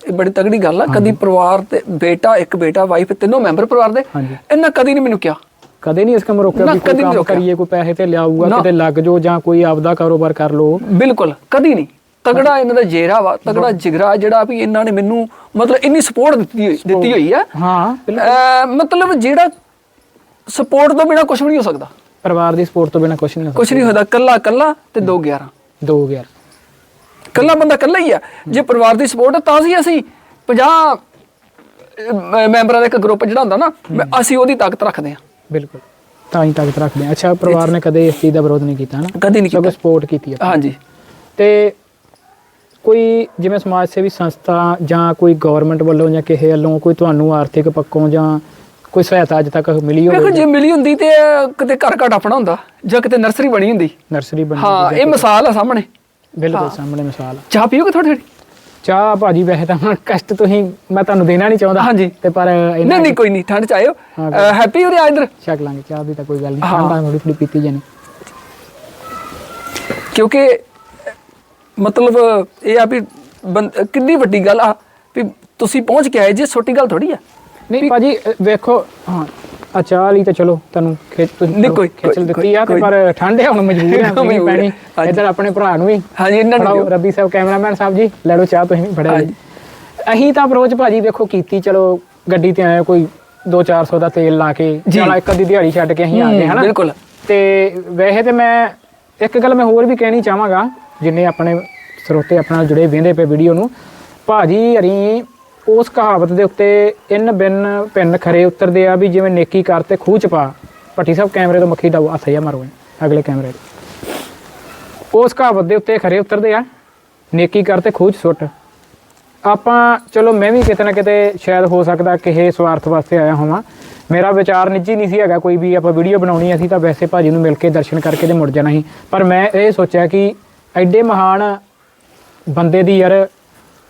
ਇਹ ਬੜੀ ਤਗੜੀ ਗੱਲ ਆ। ਕਦੀ ਪਰਿਵਾਰ ਤੇ ਬੇਟਾ ਇੱਕ ਬੇਟਾ ਵਾਈਫ ਤਿੰਨੋਂ ਮੈਂਬਰ ਪਰਿਵਾਰ ਦੇ। ਇਹਨਾਂ ਕਦੀ ਨਹੀਂ ਮੈਨੂੰ ਕਿਹਾ। ਕਦੇ ਨਹੀਂ ਇਸ ਕੰਮ ਰੋਕਿਆ ਵੀ ਕੋਈ ਕੰਮ। ਕਰੀਏ ਕੋਈ ਪੈਸੇ ਤੇ ਲਿਆਊਗਾ। ਕਿਤੇ ਲੱਗ ਜਾਓ ਜਾਂ ਕੋਈ ਆਪਦਾ ਕਾਰੋਬਾਰ ਕਰ ਲਓ। ਬਿਲਕੁਲ ਕਦੀ ਨਹੀਂ। ਤਗੜਾ ਇਹਨਾਂ ਦਾ ਜੇਰਾ ਵਾ ਤਗੜਾ ਜਿਗਰਾ ਜਿਹੜਾ ਵੀ ਇਹਨਾਂ ਨੇ ਮੈਨੂੰ ਮਤਲਬ ਇੰਨੀ ਸਪੋਰਟ ਦਿੱਤੀ ਹੋਈ ਦਿੱਤੀ ਹੋਈ ਆ। ਹਾਂ ਮਤਲਬ ਜਿਹੜਾ ਸਪੋਰਟ ਤੋਂ ਬਿਨਾ ਕੁਝ ਵੀ ਨਹੀਂ ਹੋ ਸਕਦਾ। ਪਰਿਵਾਰ ਦੀ ਸਪੋਰਟ ਤੋਂ ਬਿਨਾ ਕੁਝ ਨਹੀਂ ਹੋ ਕੁਝ ਨਹੀਂ ਹੁੰਦਾ। ਕੱਲਾ ਕੱਲਾ ਤੇ 2 11 ਸਕਦਾ 2000 ਕੱਲਾ ਬੰਦਾ ਕੱਲਾ ਹੀ ਆ। ਜੇ ਪਰਿਵਾਰ ਦੀ ਸਪੋਰਟ ਤਾਂ ਸੀ ਅਸੀਂ 50 ਅਹ, ਮੈਂਬਰਾਂ ਦਾ ਇੱਕ ਗਰੁੱਪ ਜਿਹੜਾ ਹੁੰਦਾ ਨਾ ਅਸੀਂ ਉਹਦੀ ਤਾਕਤ ਰੱਖਦੇ ਆ ਬਿਲਕੁਲ। ਤਾਂ ਹੀ ਤਾਕਤ ਰੱਖਦੇ ਆ ਅੱਛਾ ਪਰਿਵਾਰ ਨੇ ਕਦੇ ਇਸ ਚੀਜ਼ ਦਾ ਵਿਰੋਧ ਨਹੀਂ ਕੀਤਾ ਨਾ? ਕਦੀ ਨਹੀਂ ਕੀਤਾ। ਸਪੋਰਟ ਕੀਤੀ ਆ। ਹਾਂਜੀ। ਤੇ ਕੋਈ ਜਿਵੇਂ ਸਮਾਜ ਸੇਵੀ ਸੰਸਥਾ ਜਾਂ ਕੋਈ ਗਵਰਨਮੈਂਟ ਵੱਲੋਂ ਜਾਂ ਕਿਸੇ ਵੱਲੋਂ ਕੋਈ ਤੁਹਾਨੂੰ ਆਰਥਿਕ ਪੱਖੋਂ ਜਾਂ ਕੋਈ ਸਹਾਇਤਾ ਅੱਜ ਤੱਕ ਮਿਲੀ ਵੇਖੋ ਹੋਵੇ ਜੇ ਮਿਲੀ ਹੁੰਦੀ ਤੇ ਕਿਤੇ ਘਰ ਘਟ ਆਪਣਾ ਹੁੰਦਾ ਜਾਂ ਕਿਤੇ ਨਰਸਰੀ ਬਣੀ ਹੁੰਦੀ। ਨਰਸਰੀ ਬਣੀ ਹਾਂ ਇਹ ਮਿਸਾਲ ਆ ਸਾਹਮਣੇ। ਬਿਲਕੁਲ ਸਾਹਮਣੇ ਮਿਸਾਲ ਆ। ਚਾਹ ਪੀਓਗੇ ਥੋੜੀ ਥੋੜੀ ਚਾਹ ਭਾਜੀ ਵੈਸੇ ਤਾਂ ਹੁਣ ਕਸ਼ਟ ਤੁਸੀਂ ਮੈਂ ਤੁਹਾਨੂੰ ਦੇਣਾ ਨਹੀਂ ਚਾਹੁੰਦਾ ਹਾਂਜੀ। ਤੇ ਪਰ ਨਹੀਂ ਇਹਨਾਂ ਨਹੀਂ ਕੋਈ ਨਹੀਂ ਠੰਡ ਚ ਆਇਓ। ਹਾਂ, ਹੈਪੀ ਹੋ ਰਿਹਾ ਇਧਰ? ਛਕ ਲਾਂਗੇ ਚਾਹ ਦੀ ਤਾਂ ਕੋਈ ਗੱਲ ਨਹੀਂ ਹਾਂ। ਠੰਡਾ ਥੋੜੀ ਥੋੜੀ ਪੀਤੀ ਜਾਣੀ। ਕਿਉਂਕਿ ਮਤਲਬ ਇਹ ਆ ਵੀ ਬੰਦ- ਕਿੰਨੀ ਵੱਡੀ ਗੱਲ ਆ ਵੀ ਤੁਸੀਂ ਪਹੁੰਚ ਕੇ ਆਏ ਜੇ ਛੋਟੀ ਗੱਲ ਥੋੜੀ ਆ। ਨਹੀਂ ਭਾਜੀ ਵੇਖੋ ਹਾਂ ਚਾਹ ਲਈ ਤਾਂ ਚਲੋ ਤੁਹਾਨੂੰ ਖਿੱਚ ਤੁਸੀਂ ਕੋਈ- ਖਿੱਚਲ ਦਿੱਤੀ ਆ ਤੇ ਪਰ ਠੰਡੇ ਹੁਣ ਮਜਬੂਰ ਆ (laughs) ਪੀਣੀ ਪੈਣੀ। ਇੱਧਰ ਆਪਣੇ ਭਰਾ ਨੂੰ ਵੀ ਹਾਂਜੀ ਇਹਨਾਂ ਨੂੰ ਰੱਬੀ ਸਾਹਿਬ ਕੈਮਰਾਮੈਨ ਸਾਹਿਬ ਜੀ ਲੈ ਲਓ ਚਾਹ ਤੁਸੀਂ ਵੀ ਫੜਿਆ ਜੀ। ਅਸੀਂ ਤਾਂ ਅਪਰੋਚ ਭਾਜੀ ਵੇਖੋ ਕੀਤੀ ਚਲੋ ਗੱਡੀ ਤੇ ਆਏ ਕੋਈ 2-400 ਦਾ ਤੇਲ ਲਾ ਕੇ। ਚਲਾ ਇੱਕ ਅੱਧੀ ਦਿਹਾੜੀ ਛੱਡ ਕੇ ਅਸੀਂ ਆ ਗਏ ਹਨਾ ਬਿਲਕੁਲ। ਤੇ ਵੈਸੇ ਤੇ ਮੈਂ ਇੱਕ ਗੱਲ ਮੈਂ ਹੋਰ ਵੀ ਕਹਿਣੀ ਚਾਹਾਂਗਾ ਜਿੰਨੇ ਆਪਣੇ ਸਰੋਤੇ ਆਪਣੇ ਜੁੜੇ ਵੇਂਦੇ ਪਏ ਵੀਡੀਓ ਨੂੰ ਭਾਜੀ ਹਰੀ ਉਸ ਕਹਾਵਤ ਦੇ ਉੱਤੇ ਇਨ ਬਿਨ ਪਿੰਨ ਖਰੇ ਉਤਰਦੇ ਆ ਵੀ ਜਿਵੇਂ ਨੇਕੀ ਕਰ ਤੇ ਖੂਹ ਚ ਪਾ। ਭੱਟੀ ਸਾਹਿਬ ਕੈਮਰੇ ਤੋਂ ਮੱਖੀ ਡਾਓ ਹੱਥ ਜਾ ਮਾਰੋ ਅਗਲੇ ਕੈਮਰੇ ਉਸ ਕਹਾਵਤ ਦੇ ਉੱਤੇ ਖਰੇ ਉਤਰਦੇ ਆ, ਨੇਕੀ ਕਰ ਤੇ ਖੂਹ ਚ ਸੁੱਟ। ਆਪਾਂ, ਚਲੋ ਮੈਂ ਵੀ ਕਿਤੇ ਨਾ ਕਿਤੇ ਸ਼ਾਇਦ ਹੋ ਸਕਦਾ ਕਿਸੇ ਸਵਾਰਥ ਵਾਸਤੇ ਆਇਆ ਹੋਵਾਂ। ਮੇਰਾ ਵਿਚਾਰ ਨਿੱਜੀ ਨਹੀਂ ਸੀ ਹੈਗਾ, ਕੋਈ ਵੀ ਆਪਾਂ ਵੀਡੀਓ ਬਣਾਉਣੀ ਅਸੀਂ ਤਾਂ ਵੈਸੇ ਭਾਜੀ ਨੂੰ ਮਿਲ ਕੇ ਦਰਸ਼ਨ ਕਰਕੇ ਤੇ ਮੁੜ ਜਾਣਾ ਸੀ। ਪਰ ਮੈਂ ਇਹ ਸੋਚਿਆ ਕਿ ਐਡੇ ਮਹਾਨ ਬੰਦੇ ਦੀ ਯਾਰ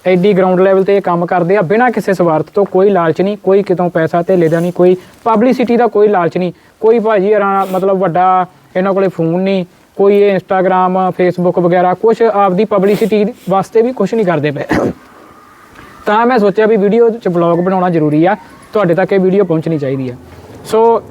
ਐਡੀ ਗਰਾਊਂਡ ਲੈਵਲ ਤੇ ਇਹ ਕੰਮ ਕਰਦੇ ਆ, ਬਿਨਾਂ ਕਿਸੇ ਸਵਾਰਥ ਤੋਂ ਕੋਈ ਲਾਲਚ ਨਹੀਂ, ਕੋਈ ਕਿਤੋਂ ਪੈਸਾ ਤੇ ਲੈਦਾ ਨਹੀਂ, ਕੋਈ ਪਬਲਿਸਿਟੀ ਦਾ ਕੋਈ ਲਾਲਚ ਨਹੀਂ, ਕੋਈ ਭਾਜੀ ਯਾਰਾਂ ਮਤਲਬ ਵੱਡਾ ਇਹਨਾਂ ਕੋਲੇ ਫੋਨ ਨਹੀਂ, ਕੋਈ ਇਹ ਇੰਸਟਾਗ੍ਰam ਫੇਸਬੁੱਕ ਵਗੈਰਾ ਕੁਝ ਆਪਦੀ ਪਬਲਿਸਿਟੀ ਵਾਸਤੇ ਵੀ ਕੁਝ ਨਹੀਂ ਕਰਦੇ ਪਏ। ਤਾਂ ਮੈਂ ਸੋਚਿਆ ਵੀ ਵੀਡੀਓ ਚ ਵਲੌਗ ਬਣਾਉਣਾ ਜ਼ਰੂਰੀ ਆ, ਤੁਹਾਡੇ ਤੱਕ ਇਹ ਵੀਡੀਓ ਪਹੁੰਚਣੀ ਚਾਹੀਦੀ ਆ। ਸੋ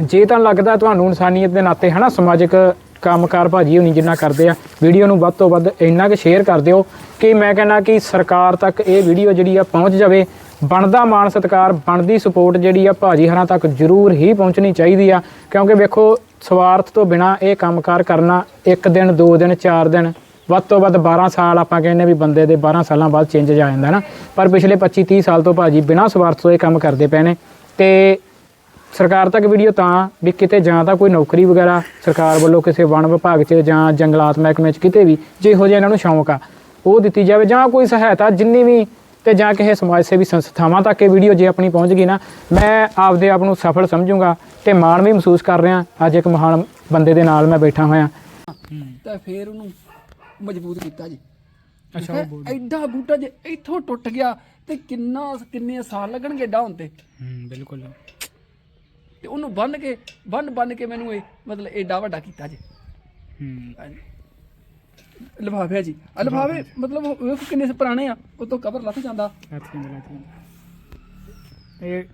ਜੇ ਤਾਂ ਲੱਗਦਾ ਤੁਹਾਨੂੰ ਇਨਸਾਨੀਅਤ ਦੇ ਨਾਤੇ ਹਨਾ, ਸਮਾਜਿਕ ਕੰਮਕਾਰ ਭਾਜੀ ਹੋਣੀ ਜਿੰਨਾ ਕਰਦੇ ਆ, ਵੀਡੀਓ ਨੂੰ ਵੱਧ ਤੋਂ ਵੱਧ ਇੰਨਾ ਕੁ ਸ਼ੇਅਰ ਕਰ ਦਿਓ ਕਿ ਮੈਂ ਕਹਿੰਦਾ ਕਿ ਸਰਕਾਰ ਤੱਕ ਇਹ ਵੀਡੀਓ ਜਿਹੜੀ ਆ ਪਹੁੰਚ ਜਾਵੇ, ਬਣਦਾ ਮਾਣ ਸਤਕਾਰ, ਬਣਦੀ ਸਪੋਰਟ ਜਿਹੜੀ ਆ ਭਾਜੀ ਹਰਾਂ ਤੱਕ ਜ਼ਰੂਰ ਹੀ ਪਹੁੰਚਣੀ ਚਾਹੀਦੀ ਆ। ਕਿਉਂਕਿ ਵੇਖੋ, ਸਵਾਰਥ ਤੋਂ ਬਿਨਾ ਇਹ ਕੰਮਕਾਰ ਕਰਨਾ ਇੱਕ ਦਿਨ, ਦੋ ਦਿਨ, ਚਾਰ ਦਿਨ, ਵੱਧ ਤੋਂ ਵੱਧ 12 ਸਾਲ ਆਪਾਂ ਕਹਿੰਦੇ ਵੀ ਬੰਦੇ ਦੇ 12 ਸਾਲਾਂ ਬਾਅਦ ਚੇਂਜ ਆ ਜਾਂਦਾ ਨਾ। ਪਰ ਪਿਛਲੇ 25 30 ਸਾਲ ਤੋਂ ਭਾਜੀ ਬਿਨਾਂ ਸਵਾਰਥ ਤੋਂ ਇਹ ਕੰਮ ਕਰਦੇ ਪਏ ਨੇ। ਤੇ ਸਰਕਾਰ ਤੱਕ ਵੀਡੀਓ ਤਾਂ ਵੀ ਕਿਤੇ ਜਾਂ ਤਾਂ ਕੋਈ ਨੌਕਰੀ ਵਗੈਰਾ ਸਰਕਾਰ ਵੱਲੋਂ ਕਿਸੇ ਵਣ ਵਿਭਾਗ 'ਚ ਜਾਂ ਜੰਗਲਾਤ ਮਹਿਕਮੇ 'ਚ ਕਿਤੇ ਵੀ ਜੇ ਇਹੋ ਜਿਹਾ ਇਹਨਾਂ ਨੂੰ ਸ਼ੌਂਕ ਆ ਉਹ ਦਿੱਤੀ ਜਾਵੇ ਜਾਂ ਕੋਈ ਸਹਾਇਤਾ ਜਿੰਨੀ ਵੀ ਤੇ ਜਾਂ ਕਿਸੇ ਸਮਾਜ ਸੇਵੀ ਸੰਸਥਾਵਾਂ ਤੱਕ ਇਹ ਵੀਡੀਓ ਜੇ ਆਪਣੀ ਪਹੁੰਚ ਗਈ ਨਾ ਮੈਂ ਆਪਦੇ ਆਪ ਨੂੰ ਸਫਲ ਸਮਝੂੰਗਾ ਤੇ ਮਾਣ ਵੀ ਮਹਿਸੂਸ ਕਰ ਰਿਹਾ। ਅੱਜ ਇੱਕ ਮਹਾਨ ਬੰਦੇ ਦੇ ਨਾਲ ਮੈਂ ਬੈਠਾ ਹੋਇਆ। ਤਾਂ ਫੇਰ ਉਹਨੂੰ ਮਜ਼ਬੂਤ ਕੀਤਾ ਜੀ। ਅੱਛਾ, ਹੈ? ਐਡਾ ਬੂਟਾ ਜੇ ਇੱਥੋਂ ਟੁੱਟ ਗਿਆ ਤੇ ਕਿੰਨਾ ਕਿੰਨੇ ਸਾਲ ਲੱਗਣਗੇ ਡਾਉਣ ਤੇ? ਹੂੰ ਬਿਲਕੁਲ। ਤੇ ਉਹਨੂੰ ਬੰਨ ਕੇ ਬੰਨ ਬੰਨ ਕੇ ਮੈਨੂੰ ਇਹ ਮਤਲਬ ਐਡਾ ਵੱਡਾ ਕੀਤਾ ਜੀ। ਹੂੰ। ਲਿਫਾਫੇ ਜੀ ਆਹ ਲਿਫਾਫੇ ਮਤਲਬ ਉਹ ਵੇਖੋ ਕਿੰਨੇ ਪੁਰਾਣੇ ਆ ਉਹ ਤੋਂ ਕਵਰ ਲੱਥ ਜਾਂਦਾ। ਇਹ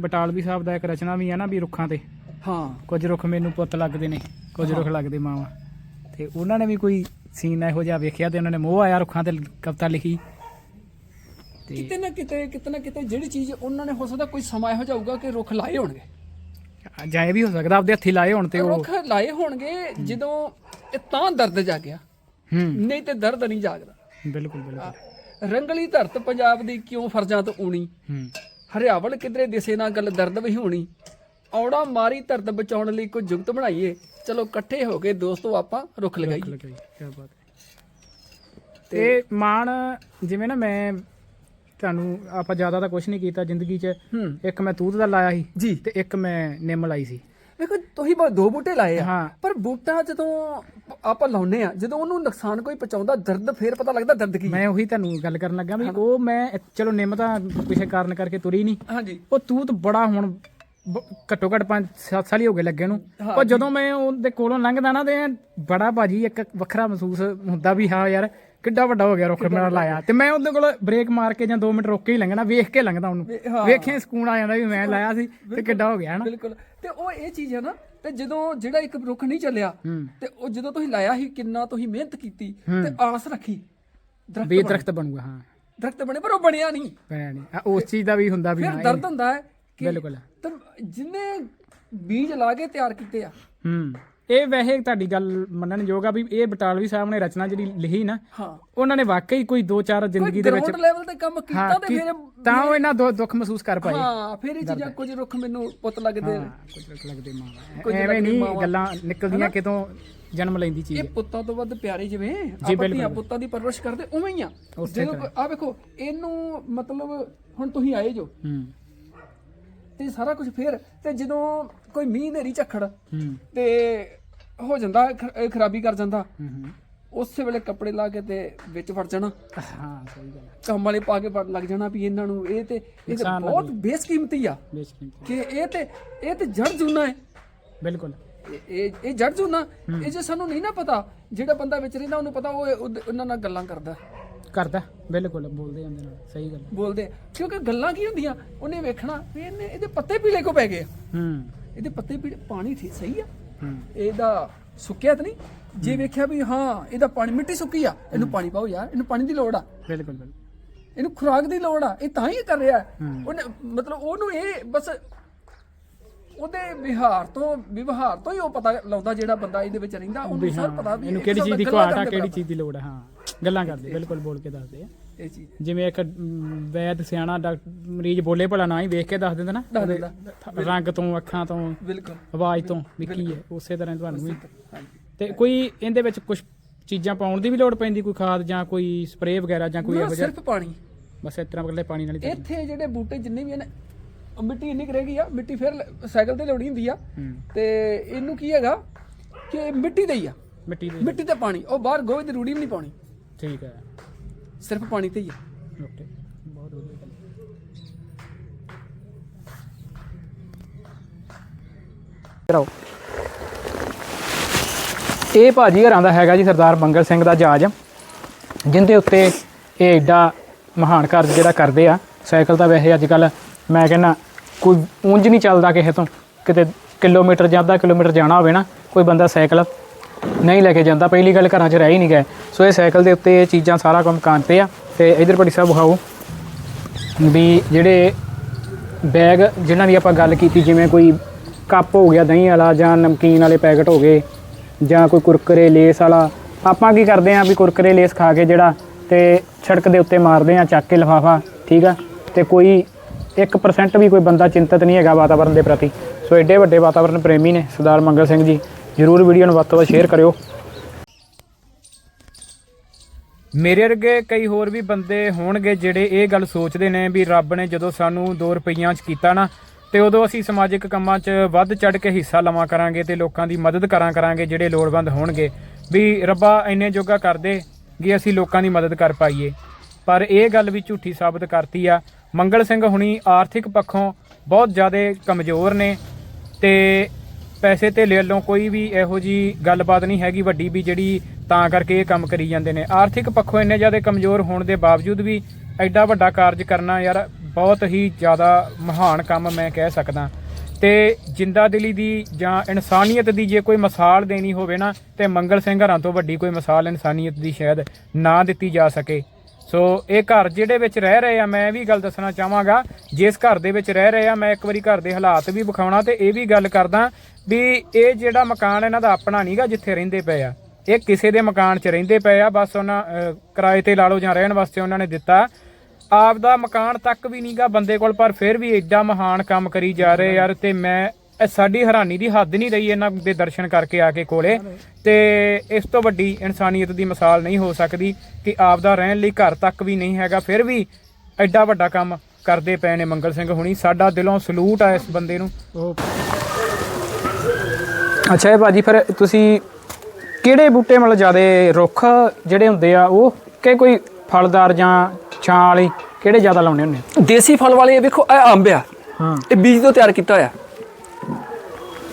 ਬਟਾਲਵੀ ਸਾਹਿਬ ਦਾ ਇੱਕ ਰਚਨਾ ਵੀ ਹੈ ਨਾ ਵੀ ਰੁੱਖਾਂ ਤੇ। ਹਾਂ। ਕੁਝ ਰੁੱਖ ਮੈਨੂੰ ਪੁੱਤ ਲੱਗਦੇ ਨੇ ਕੁਝ ਰੁੱਖ ਲੱਗਦੇ ਮਾਵਾਂ। ਤੇ ਉਹਨਾਂ ਨੇ ਵੀ ਕੋਈ ਸੀਨ ਇਹੋ ਜਿਹਾ ਵੇਖਿਆ ਤੇ ਉਹਨਾਂ ਨੇ ਮੋਹ ਆਇਆ ਰੁੱਖਾਂ ਤੇ ਕਵਿਤਾ ਲਿਖੀ। ਕਿਤੇ ਨਾ ਕਿਤੇ ਕਿਤੇ ਨਾ ਕਿਤੇ ਜਿਹੜੀ ਚੀਜ਼ ਉਹਨਾਂ ਨੇ ਹੋ ਸਕਦਾ ਕੋਈ ਸਮਾਂ ਇਹੋ ਜਾਊਗਾ ਕਿ ਰੁੱਖ ਲਾਏ ਹੋਣਗੇ। ਜਾਂ ਇਹ ਵੀ ਹੋ ਸਕਦਾ ਆਪਦੇ ਹੱਥੀ ਲਾਏ ਹੋਣ ਤੇ ਉਹ ਰੁੱਖ ਲਾਏ ਹੋਣਗੇ ਜਦੋਂ ਇਹ ਤਾਂ ਦਰਦ ਜਾਗਿਆ ਹੂੰ। ਨਹੀਂ ਤੇ ਦਰਦ ਨਹੀਂ ਜਾਗਦਾ। ਬਿਲਕੁਲ ਬਿਲਕੁਲ। ਰੰਗਲੀ ਧਰਤ ਪੰਜਾਬ ਦੀ ਕਿਉਂ ਫਰਜ਼ਾਂ ਤੋਂ ਊਣੀ? ਹੂੰ। ਹਰਿਆਵਲ ਕਿਧਰੇ ਦਿਸੇ ਨਾ ਗੱਲ ਦਰਦ ਵੀ ਹੋਣੀ। ਔੜਾ ਮਾਰੀ ਧਰਤ ਬਚਾਉਣ ਲਈ ਕੋਈ ਜੁਗਤ ਬਣਾਈਏ। ਚਲੋ ਇਕੱਠੇ ਹੋ ਕੇ ਦੋਸਤੋ ਆਪਾਂ ਰੁੱਖ ਲਗਾਈਏ। ਲਗਾਈ ਕੀ ਬਾਤ ਹੈ। ਤੇ ਮਾਣ ਜਿਵੇਂ ਨਾ ਮੈਂ ਤੁਹਾਨੂੰ ਆਪਾਂ ਜ਼ਿਆਦਾ ਤਾਂ ਕੁਝ ਨਹੀਂ ਕੀਤਾ ਜ਼ਿੰਦਗੀ 'ਚ ਇੱਕ ਮੈਂ ਤੂਤ ਦਾ ਲਾਇਆ ਸੀ ਜੀ। ਤੇ ਇੱਕ ਮੈਂ ਨਿੰਮ ਲਾਈ ਸੀ। ਵੇਖੋ ਤੁਸੀਂ ਬਸ ਦੋ ਬੂਟੇ ਲਾਏ ਆ। ਪਰ ਬੂਟਾ ਜਦੋਂ ਆਪਾਂ ਲਾਉਨੇ ਆ ਜਦੋਂ ਉਹਨੂੰ ਨੁਕਸਾਨ ਕੋਈ ਪਹੁੰਚਾਉਂਦਾ ਦਰਦ ਫੇਰ ਪਤਾ ਲੱਗਦਾ ਦਰਦ ਕੀ। ਮੈਂ ਉਹੀ ਤੁਹਾਨੂੰ ਗੱਲ ਕਰਨ ਲੱਗਾ ਵੀ ਉਹ ਮੈਂ ਚਲੋ ਨਿੰਮ ਤਾਂ ਕਿਸੇ ਕਾਰਨ ਕਰਕੇ ਤੁਰੀ ਨਹੀਂ। ਹਾਂਜੀ। ਉਹ ਤੂਤ ਬੜਾ ਹੁਣ ਘੱਟੋ ਘੱਟ 5-7 ਸਾਲ ਹੀ ਹੋ ਗਏ ਲੱਗੇ ਨੂੰ। ਪਰ ਜਦੋਂ ਮੈਂ ਉਹਦੇ ਕੋਲੋਂ ਲੰਘਦਾ ਨਾ ਤੇ ਬੜਾ ਭਾਜੀ ਇੱਕ ਵੱਖਰਾ ਮਹਿਸੂਸ ਹੁੰਦਾ ਵੀ ਹਾਂ ਯਾਰ ਕਿੱਡਾ ਵੱਡਾ ਹੋ ਗਿਆ ਰੁੱਖ ਮੇਰਾ ਲਾਇਆ। ਤੇ ਮੈਂ ਉਹਦੇ ਕੋਲ ਬ੍ਰੇਕ ਮਾਰ ਕੇ ਜਾਂ 2 ਮਿੰਟ ਰੁੱਕ ਕੇ ਹੀ ਲੰਘਣਾ ਵੇਖ ਕੇ ਲੰਘਦਾ ਉਹਨੂੰ। ਵੇਖਿਆ ਸਕੂਨ ਆ ਜਾਂਦਾ ਵੀ ਮੈਂ ਲਾਇਆ ਸੀ ਤੇ ਕਿੱਡਾ ਹੋ ਗਿਆ ਹਨਾ? ਬਿਲਕੁਲ। ਤੇ ਉਹ ਇਹ ਚੀਜ਼ ਹੈ ਨਾ ਤੇ ਜਦੋਂ ਜਿਹੜਾ ਇੱਕ ਰੁੱਖ ਨਹੀਂ ਚੱਲਿਆ ਤੇ ਉਹ ਜਦੋਂ ਤੁਸੀਂ ਲਾਇਆ ਸੀ ਕਿੰਨਾ ਤੁਸੀਂ ਮਿਹਨਤ ਕੀਤੀ ਤੇ ਆਸ ਰੱਖੀ ਦਰਖਤ ਵੀ ਦਰਖਤ ਬਣੂਗਾ ਹਾਂ। ਦਰਖਤ ਬਣੇ ਪਰ ਉਹ ਬਣਿਆ ਨਹੀਂ। ਬਣਿਆ ਨਹੀਂ। ਉਸ ਚੀਜ਼ ਦਾ ਵੀ ਹੁੰਦਾ ਵੀ ਫਿਰ ਦਰਦ ਹੁੰਦਾ ਹੈ ਕਿ ਬਿਲਕੁਲ। ਤਾਂ ਜਿੰਨੇ ਬੀਜ ਲਾ ਕੇ ਤਿਆਰ ਕੀਤੇ ਆ ਹੂੰ। ਇਹ ਵੈਸੇ ਤੁਹਾਡੀ ਗੱਲ ਮੰਨਣਯੋਗ ਆ ਵੀ ਇਹ ਬਟਾਲਵੀ ਸਾਹਿਬ ਨੇ ਰਚਨਾ ਜਿਹੜੀ ਲਿਖੀ ਨਾ ਹਾਂ। ਉਹਨਾਂ ਨੇ ਵਾਕਈ ਕੋਈ 2-4 ਜ਼ਿੰਦਗੀ ਦੇ ਵਿੱਚ ਲੈਵਲ ਤੇ ਕੰਮ ਕੀਤਾ ਤੇ ਫਿਰ ਤਾਂ ਉਹ ਇਹਨਾਂ ਦੁ- ਦੁੱਖ ਮਹਿਸੂਸ ਕਰ ਪਾਏ ਹਾਂ ਫਿਰ ਇਹ ਚੀਜ਼ਾਂ ਕੁਝ ਰੁੱਖ ਮੈਨੂੰ ਪੁੱਤ ਲੱਗਦੇ ਨੇ। ਹਾਂ, ਕੁਝ ਰੁੱਖ ਲੱਗਦੇ ਮਾਵਾ ਐਵੇਂ ਨਹੀਂ। ਗੱਲਾਂ ਨਿਕਲਦੀਆਂ ਕਿਤੋਂ ਜਨਮ ਲੈਂਦੀ ਚੀਜ਼ ਇਹ। ਪੁੱਤਾਂ ਤੋਂ ਵੱਧ ਪਿਆਰੇ ਜਿਵੇਂ ਆਪਾਂ ਧੀਆਂ ਪੁੱਤਾਂ ਦੀ ਪਰਵਰਿਸ਼ ਕਰਦੇ ਉਵੇਂ ਹੀ ਆ। ਜਦੋਂ ਆ ਵੇਖੋ ਇਹਨੂੰ ਮਤਲਬ ਹੁਣ ਤੁਸੀਂ ਆਏ ਜੋ। ਹੂੰ। ਤੇ ਸਾਰਾ ਕੁਝ ਫੇਰ ਤੇ ਜਦੋਂ ਕੋਈ ਮੀਂਹ ਨੇਰੀ ਝੱਖੜ ਤੇ ਹੋ ਜਾਂਦਾ ਖ- ਖਰਾਬੀ ਕਰ ਜਾਂਦਾ ਹੂੰ ਉਸੇ ਵੇਲੇ ਕੱਪੜੇ ਲਾ ਕੇ ਤੇ ਵਿੱਚ ਵੜ ਜਾਣਾ। ਹਾਂ ਸਹੀ ਗੱਲ ਹੈ। ਕੰਮ ਵਾਲੇ ਪਾ ਕੇ ਵੜ ਲੱਗ ਜਾਣਾ ਵੀ ਇਹਨਾਂ ਨੂੰ ਇਹ ਤੇ ਇਹ ਤੇ ਨੁਕਸਾਨ ਬਹੁਤ ਬੇਸਕੀਮਤੀ ਆ ਬੇਸ਼ਕੀਮਤੀ। ਕਿ ਇਹ ਤੇ ਇਹ ਤੇ ਜੜ ਜੂਨਾ ਹੈ। ਬਿਲਕੁਲ। ਇਹ- ਇਹ ਇਹ ਜੜ ਜੂਨਾ। ਇਹ ਜੇ ਸਾਨੂੰ ਨਹੀਂ ਨਾ ਪਤਾ ਜਿਹੜਾ ਬੰਦਾ ਵਿੱਚ ਰਹਿੰਦਾ ਉਹਨੂੰ ਪਤਾ ਉਹ ਉਹਦੇ- ਉਹਨਾਂ ਨਾਲ ਗੱਲਾਂ ਕਰਦਾ। ਕਰਦਾ ਬਿਲਕੁਲ ਬੋਲਦੇ ਜਾਂਦੇ ਨਾਲ ਸਹੀ ਗੱਲ ਬੋਲਦੇ ਕਿਉਂਕਿ ਗੱਲਾਂ ਕੀ ਹੁੰਦੀਆਂ ਉਹਨੇ ਵੇਖਣਾ ਵੀ ਇਹਨੇ ਇਹਦੇ ਪੱਤੇ ਪੀਲੇ ਕੋ ਪੈ ਗਏ ਆ? ਹੂੰ। ਇਹਦੇ ਪੱਤੇ ਪੀਲੇ ਪਾਣੀ ਠੀਕ ਸਹੀ ਆ। ਹੂੰ। ਇਹਦਾ ਸੁੱਕਿਆ ਤਾਂ ਨਹੀਂ। ਜੇ ਵੇਖਿਆ ਵੀ ਹਾਂ ਇਹਦਾ ਪਾਣੀ ਮਿੱਟੀ ਸੁੱਕੀ ਆ। ਇਹਨੂੰ ਪਾਣੀ ਪਾਓ ਯਾਰ ਇਹਨੂੰ ਪਾਣੀ ਦੀ ਲੋੜ ਆ। ਬਿਲਕੁਲ ਬਿਲਕੁਲ। ਇਹਨੂੰ ਖੁਰਾਕ ਦੀ ਲੋੜ ਆ। ਇਹ ਤਾਂ ਹੀ ਕਰ ਰਿਹਾ। ਹੈ। ਉਹਨੇ ਮਤਲਬ ਉਹਨੂੰ ਇਹ ਬਸ ਉਹਦੇ ਵਿਹਾਰ ਤੋਂ ਵਿਵਹਾਰ ਤੋਂ ਹੀ ਉਹ ਪਤਾ ਲਾਉਂਦਾ ਜਿਹੜਾ ਬੰਦਾ ਇਹਦੇ ਵਿੱਚ ਰਹਿੰਦਾ। ਉਹਨੂੰ ਸਰ ਪਤਾ ਵੀ ਇਹਨੂੰ ਇਹ ਕਿਹੜੀ ਚੀਜ਼ ਦੀ ਘਾਟ ਆ ਕਿਹੜੀ। ਚੀਜ਼ ਦੀ ਲੋੜ ਆ? ਹਾਂ। ਗੱਲਾਂ ਕਰਦੇ ਬਿਲਕੁਲ ਬੋਲ ਕੇ ਦੱਸਦੇ ਆ। ਇਹ ਚੀਜ਼ ਜਿਵੇਂ ਇੱਕ ਅਮ, ਵੈਦ ਸਿਆਣਾ ਡਾਕਟਰ ਮਰੀਜ਼ ਬੋਲੇ ਭਲਾ ਨਾ ਹੀ ਵੇਖ ਕੇ ਦੱਸ ਦਿੰਦਾ ਨਾ। ਦੱਸ ਦਿੰਦਾ। ਰੰਗ ਤੋਂ ਅੱਖਾਂ ਤੋਂ ਬਿਲਕੁਲ। ਆਵਾਜ਼ ਤੋਂ ਵੀ ਕੀ ਹੈ ਉਸੇ ਤਰ੍ਹਾਂ ਤੁਹਾਨੂੰ ਵੀ। ਹਾਂਜੀ। ਤੇ ਕੋਈ ਇਹਦੇ ਵਿੱਚ ਕੁਝ ਚੀਜ਼ਾਂ ਪਾਉਣ ਦੀ ਵੀ ਲੋੜ ਪੈਂਦੀ ਕੋਈ ਖਾਦ ਜਾਂ ਕੋਈ ਸਪਰੇਅ ਵਗੈਰਾ ਜਾਂ ਕੋਈ ਨਾ ਇਹੋ ਜਿਹਾ? ਸਿਰਫ ਪਾਣੀ। ਬਸ ਇਸ ਤਰ੍ਹਾਂ ਇਕੱਲੇ ਪਾਣੀ ਨਾਲ ਹੀ। ਇੱਥੇ ਜਿਹੜੇ ਬੂਟੇ ਜਿੰਨੇ ਵੀ ਹਨ ਉਹ ਮਿੱਟੀ ਇੰਨੀ ਕੁ ਰਹਿ ਗਈ ਆ ਮਿੱਟੀ ਫਿਰ ਲ- ਸਾਈਕਲ ਤੇ ਲਿਆਉਣੀ ਹੁੰਦੀ ਆ। ਹੂੰ। ਤੇ ਇਹਨੂੰ ਕੀ ਹੈਗਾ ਕਿ ਮਿੱਟੀ ਦੇ ਹੀ ਆ। ਮਿੱਟੀ ਦੇ ਮਿੱਟੀ ਤੇ ਪਾਣੀ ਉਹ ਬਾਹਰ ਗੋਹੇ ਦੀ ਰੂੜੀ ਵੀ ਨਹੀਂ ਪਾਉਣੀ। ਠੀਕ ਹੈ। ਸਿਰਫ ਪਾਣੀ ਤੇ ਹੀ ਆ ਓਕੇ। ਬਹੁਤ ਵਧੀਆ ਗੱਲ। ਕਰਾਓ ਇਹ ਭਾਜੀ ਘਰਾਂ ਦਾ ਹੈਗਾ ਜੀ ਸਰਦਾਰ ਮੰਗਲ ਸਿੰਘ ਦਾ ਜਹਾਜ਼ ਜਿੰਦੇ ਉੱਤੇ ਇਹ ਐਡਾ ਮਹਾਨ ਕਾਰਜ ਜਿਹੜਾ ਕਰਦੇ ਆ। ਸਾਈਕਲ ਤਾਂ ਵੈਸੇ ਅੱਜ ਕੱਲ ਮੈਂ ਕਹਿੰਦਾ ਕੋਈ ਉਂਝ ਨਹੀਂ ਚੱਲਦਾ ਕਿਸੇ ਤੋਂ। ਕਿਤੇ ਕਿਲੋਮੀਟਰ ਜਾਂ ਅੱਧਾ ਕਿਲੋਮੀਟਰ ਜਾਣਾ ਹੋਵੇ ਨਾ ਕੋਈ ਬੰਦਾ ਸਾਈਕਲ ਨਹੀਂ ਲੈ ਕੇ ਜਾਂਦਾ, ਪਹਿਲੀ ਗੱਲ ਘਰਾਂ 'ਚ ਰਹਿ ਹੀ ਨਹੀਂ ਗਏ। ਸੋ ਇਹ ਸਾਈਕਲ ਦੇ ਉੱਤੇ ਇਹ ਚੀਜ਼ਾਂ ਸਾਰਾ ਕੰਮ ਕਾਂਤੇ ਆ। ਤੇ ਇਧਰ ਪੜੀ ਸਾਹਿਬ ਵਿਖਾਓ ਵੀ ਜਿਹੜੇ ਬੈਗ ਜਿਨ੍ਹਾਂ ਦੀ ਆਪਾਂ ਗੱਲ ਕੀਤੀ, ਜਿਵੇਂ ਕੋਈ ਕੱਪ ਹੋ ਗਿਆ ਦਹੀਂ ਵਾਲਾ ਜਾਂ ਨਮਕੀਨ ਵਾਲੇ ਪੈਕਟ ਹੋ ਗਏ ਜਾਂ ਕੋਈ ਕੁਰਕਰੇ, ਲੇਸ ਵਾਲਾ, ਆਪਾਂ ਕੀ ਕਰਦੇ ਆਂ ਵੀ ਕੁਰਕਰੇ, ਲੇਸ ਖਾ ਕੇ ਜਿਹੜਾ ਤੇ ਸੜਕ ਦੇ ਉੱਤੇ ਮਾਰਦੇ ਆਂ, ਚੱਕ ਕੇ ਲਫਾਫਾ, ਠੀਕ ਆ? ਤੇ ਕੋਈ 1% ਵੀ ਕੋਈ ਬੰਦਾ ਚਿੰਤਤ ਨਹੀਂ ਹੈਗਾ ਵਾਤਾਵਰਣ ਦੇ ਪ੍ਰਤੀ। ਸੋ ਐਡੇ ਵੱਡੇ ਵਾਤਾਵਰਣ ਪ੍ਰੇਮੀ ਨੇ ਸਰਦਾਰ ਮੰਗਲ ਸਿੰਘ ਜੀ। ਜਰੂਰ ਵੀਡੀਓ ਨੂੰ ਵੱਧ ਤੋਂ ਵੱਧ ਸ਼ੇਅਰ ਕਰਿਓ। ਮੇਰੇ ਵਰਗੇ ਕਈ ਹੋਰ ਵੀ ਬੰਦੇ ਹੋਣਗੇ ਜਿਹੜੇ ਇਹ ਗੱਲ ਸੋਚਦੇ ਨੇ ਵੀ ਰੱਬ ਨੇ ਜਦੋਂ ਸਾਨੂੰ 2 ਰੁਪਈਆਂ 'ਚ ਕੀਤਾ ਨਾ, ਤੇ ਉਦੋਂ ਅਸੀਂ ਸਮਾਜਿਕ ਕੰਮਾਂ 'ਚ ਵੱਧ ਚੜ ਕੇ ਹਿੱਸਾ ਲਵਾਂ ਕਰਾਂਗੇ ਤੇ ਲੋਕਾਂ ਦੀ ਮਦਦ ਕਰਾਂ ਕਰਾਂਗੇ ਜਿਹੜੇ ਲੋੜਵੰਦ ਹੋਣਗੇ। ਵੀ ਰੱਬਾ ਇੰਨੇ ਜੋਗਾ ਕਰਦੇ ਕਿ ਅਸੀਂ ਲੋਕਾਂ ਦੀ ਮਦਦ ਕਰ ਪਾਈਏ। ਪਰ ਇਹ ਗੱਲ ਵੀ ਝੂਠੀ ਸਾਬਤ ਕਰਤੀ ਆ। ਮੰਗਲ ਸਿੰਘ ਹੁਣੀ ਆਰਥਿਕ ਪੱਖੋਂ ਬਹੁਤ ਜ਼ਿਆਦਾ ਕਮਜ਼ੋਰ ਨੇ ਤੇ ਪੈਸੇ ਤੇ ਵੱਲੋਂ ਕੋਈ ਵੀ ਇਹੋ ਜੀ ਗੱਲਬਾਤ ਨਹੀਂ ਹੈਗੀ ਵੱਡੀ ਵੀ ਜਿਹੜੀ ਤਾਂ ਕਰਕੇ ਇਹ ਕੰਮ ਕਰੀ ਜਾਂਦੇ ਨੇ। ਆਰਥਿਕ ਪੱਖੋਂ ਇੰਨੇ ਜ਼ਿਆਦਾ ਕਮਜ਼ੋਰ ਹੋਣ ਦੇ ਬਾਵਜੂਦ ਵੀ ਐਡਾ ਵੱਡਾ ਕਾਰਜ ਕਰਨਾ ਯਾਰ ਬਹੁਤ ਹੀ ਜ਼ਿਆਦਾ ਮਹਾਨ ਕੰਮ ਮੈਂ ਕਹਿ ਸਕਦਾ। ਤੇ ਜਿੰਦਾ ਦਿਲੀ ਦੀ ਜਾਂ ਇਨਸਾਨੀਅਤ ਦੀ ਜੇ ਕੋਈ ਮਿਸਾਲ ਦੇਣੀ ਹੋਵੇ ਨਾ, ਤੇ ਮੰਗਲ ਸਿੰਘ ਹਰਾਂ ਤੋਂ ਵੱਡੀ ਕੋਈ ਮਿਸਾਲ ਇਨਸਾਨੀਅਤ ਦੀ ਸ਼ਾਇਦ ਨਾ ਦਿੱਤੀ ਜਾ ਸਕੇ। ਸੋ ਇਹ ਘਰ ਜਿਹੜੇ ਵਿੱਚ ਰਹਿ ਰਹੇ ਆ, ਮੈਂ ਇਹ ਵੀ ਗੱਲ ਦੱਸਣਾ ਚਾਹਾਂਗਾ, ਜਿਸ ਘਰ ਦੇ ਵਿੱਚ ਰਹਿ ਰਹੇ ਆ, ਮੈਂ ਇੱਕ ਵਾਰੀ ਘਰ ਦੇ ਹਾਲਾਤ ਵੀ ਵਿਖਾਉਣਾ ਤੇ ਇਹ ਵੀ ਗੱਲ ਕਰਦਾ ਵੀ ਇਹ ਜਿਹੜਾ ਮਕਾਨ ਇਹਨਾਂ ਦਾ ਆਪਣਾ ਨਹੀਂਗਾ ਜਿੱਥੇ ਰਹਿੰਦੇ ਪਏ ਆ, ਇਹ ਕਿਸੇ ਦੇ ਮਕਾਨ 'ਚ ਰਹਿੰਦੇ ਪਏ ਆ, ਬਸ ਉਹਨਾਂ ਕਿਰਾਏ ਤੇ ਲਾ ਲਓ ਜਾਂ ਰਹਿਣ ਵਾਸਤੇ ਉਹਨਾਂ ਨੇ ਦਿੱਤਾ। ਆਪ ਦਾ ਮਕਾਨ ਤੱਕ ਵੀ ਨਹੀਂਗਾ ਬੰਦੇ ਕੋਲ, ਪਰ ਫਿਰ ਵੀ ਐਡਾ ਮਹਾਨ ਕੰਮ ਕਰੀ ਜਾ ਰਹੇ ਯਾਰ ਤੇ ਮੈਂ, ਇਹ ਸਾਡੀ ਹੈਰਾਨੀ ਦੀ ਹੱਦ ਨਹੀਂ ਰਹੀ ਇਹਨਾਂ ਦੇ ਦਰਸ਼ਨ ਕਰਕੇ ਆ ਕੇ ਕੋਲੇ। ਤੇ ਇਸ ਤੋਂ ਵੱਡੀ ਇਨਸਾਨੀਅਤ ਦੀ ਮਿਸਾਲ ਨਹੀਂ ਹੋ ਸਕਦੀ ਕਿ ਆਪ ਦਾ ਰਹਿਣ ਲਈ ਘਰ ਤੱਕ ਵੀ ਨਹੀਂ ਹੈਗਾ, ਫਿਰ ਵੀ ਐਡਾ ਵੱਡਾ ਕੰਮ ਕਰਦੇ ਪਏ ਨੇ ਮੰਗਲ ਸਿੰਘ ਹੁਣੀ। ਸਾਡਾ ਦਿਲੋਂ ਸਲੂਟ ਆ ਇਸ ਬੰਦੇ ਨੂੰ। ਅੱਛਾ ਇਹ ਭਾਜੀ ਫਿਰ ਤੁਸੀਂ ਕਿਹੜੇ ਬੂਟੇ ਮਤਲਬ ਜ਼ਿਆਦਾ ਰੁੱਖ ਜਿਹੜੇ ਹੁੰਦੇ ਆ ਉਹ ਕਿ ਕੋਈ ਫਲਦਾਰ ਜਾਂ ਛਾਂ ਵਾਲੀ ਕਿਹੜੇ ਜ਼ਿਆਦਾ ਲਾਉਣੇ ਹੁੰਦੇ ਦੇਸੀ ਫਲ ਵਾਲੇ ਵੇਖੋ ਇਹ ਅੰਬ ਆ। ਹਾਂ। ਇਹ ਬੀਜ ਤੋਂ ਤਿਆਰ ਕੀਤਾ ਹੋਇਆ।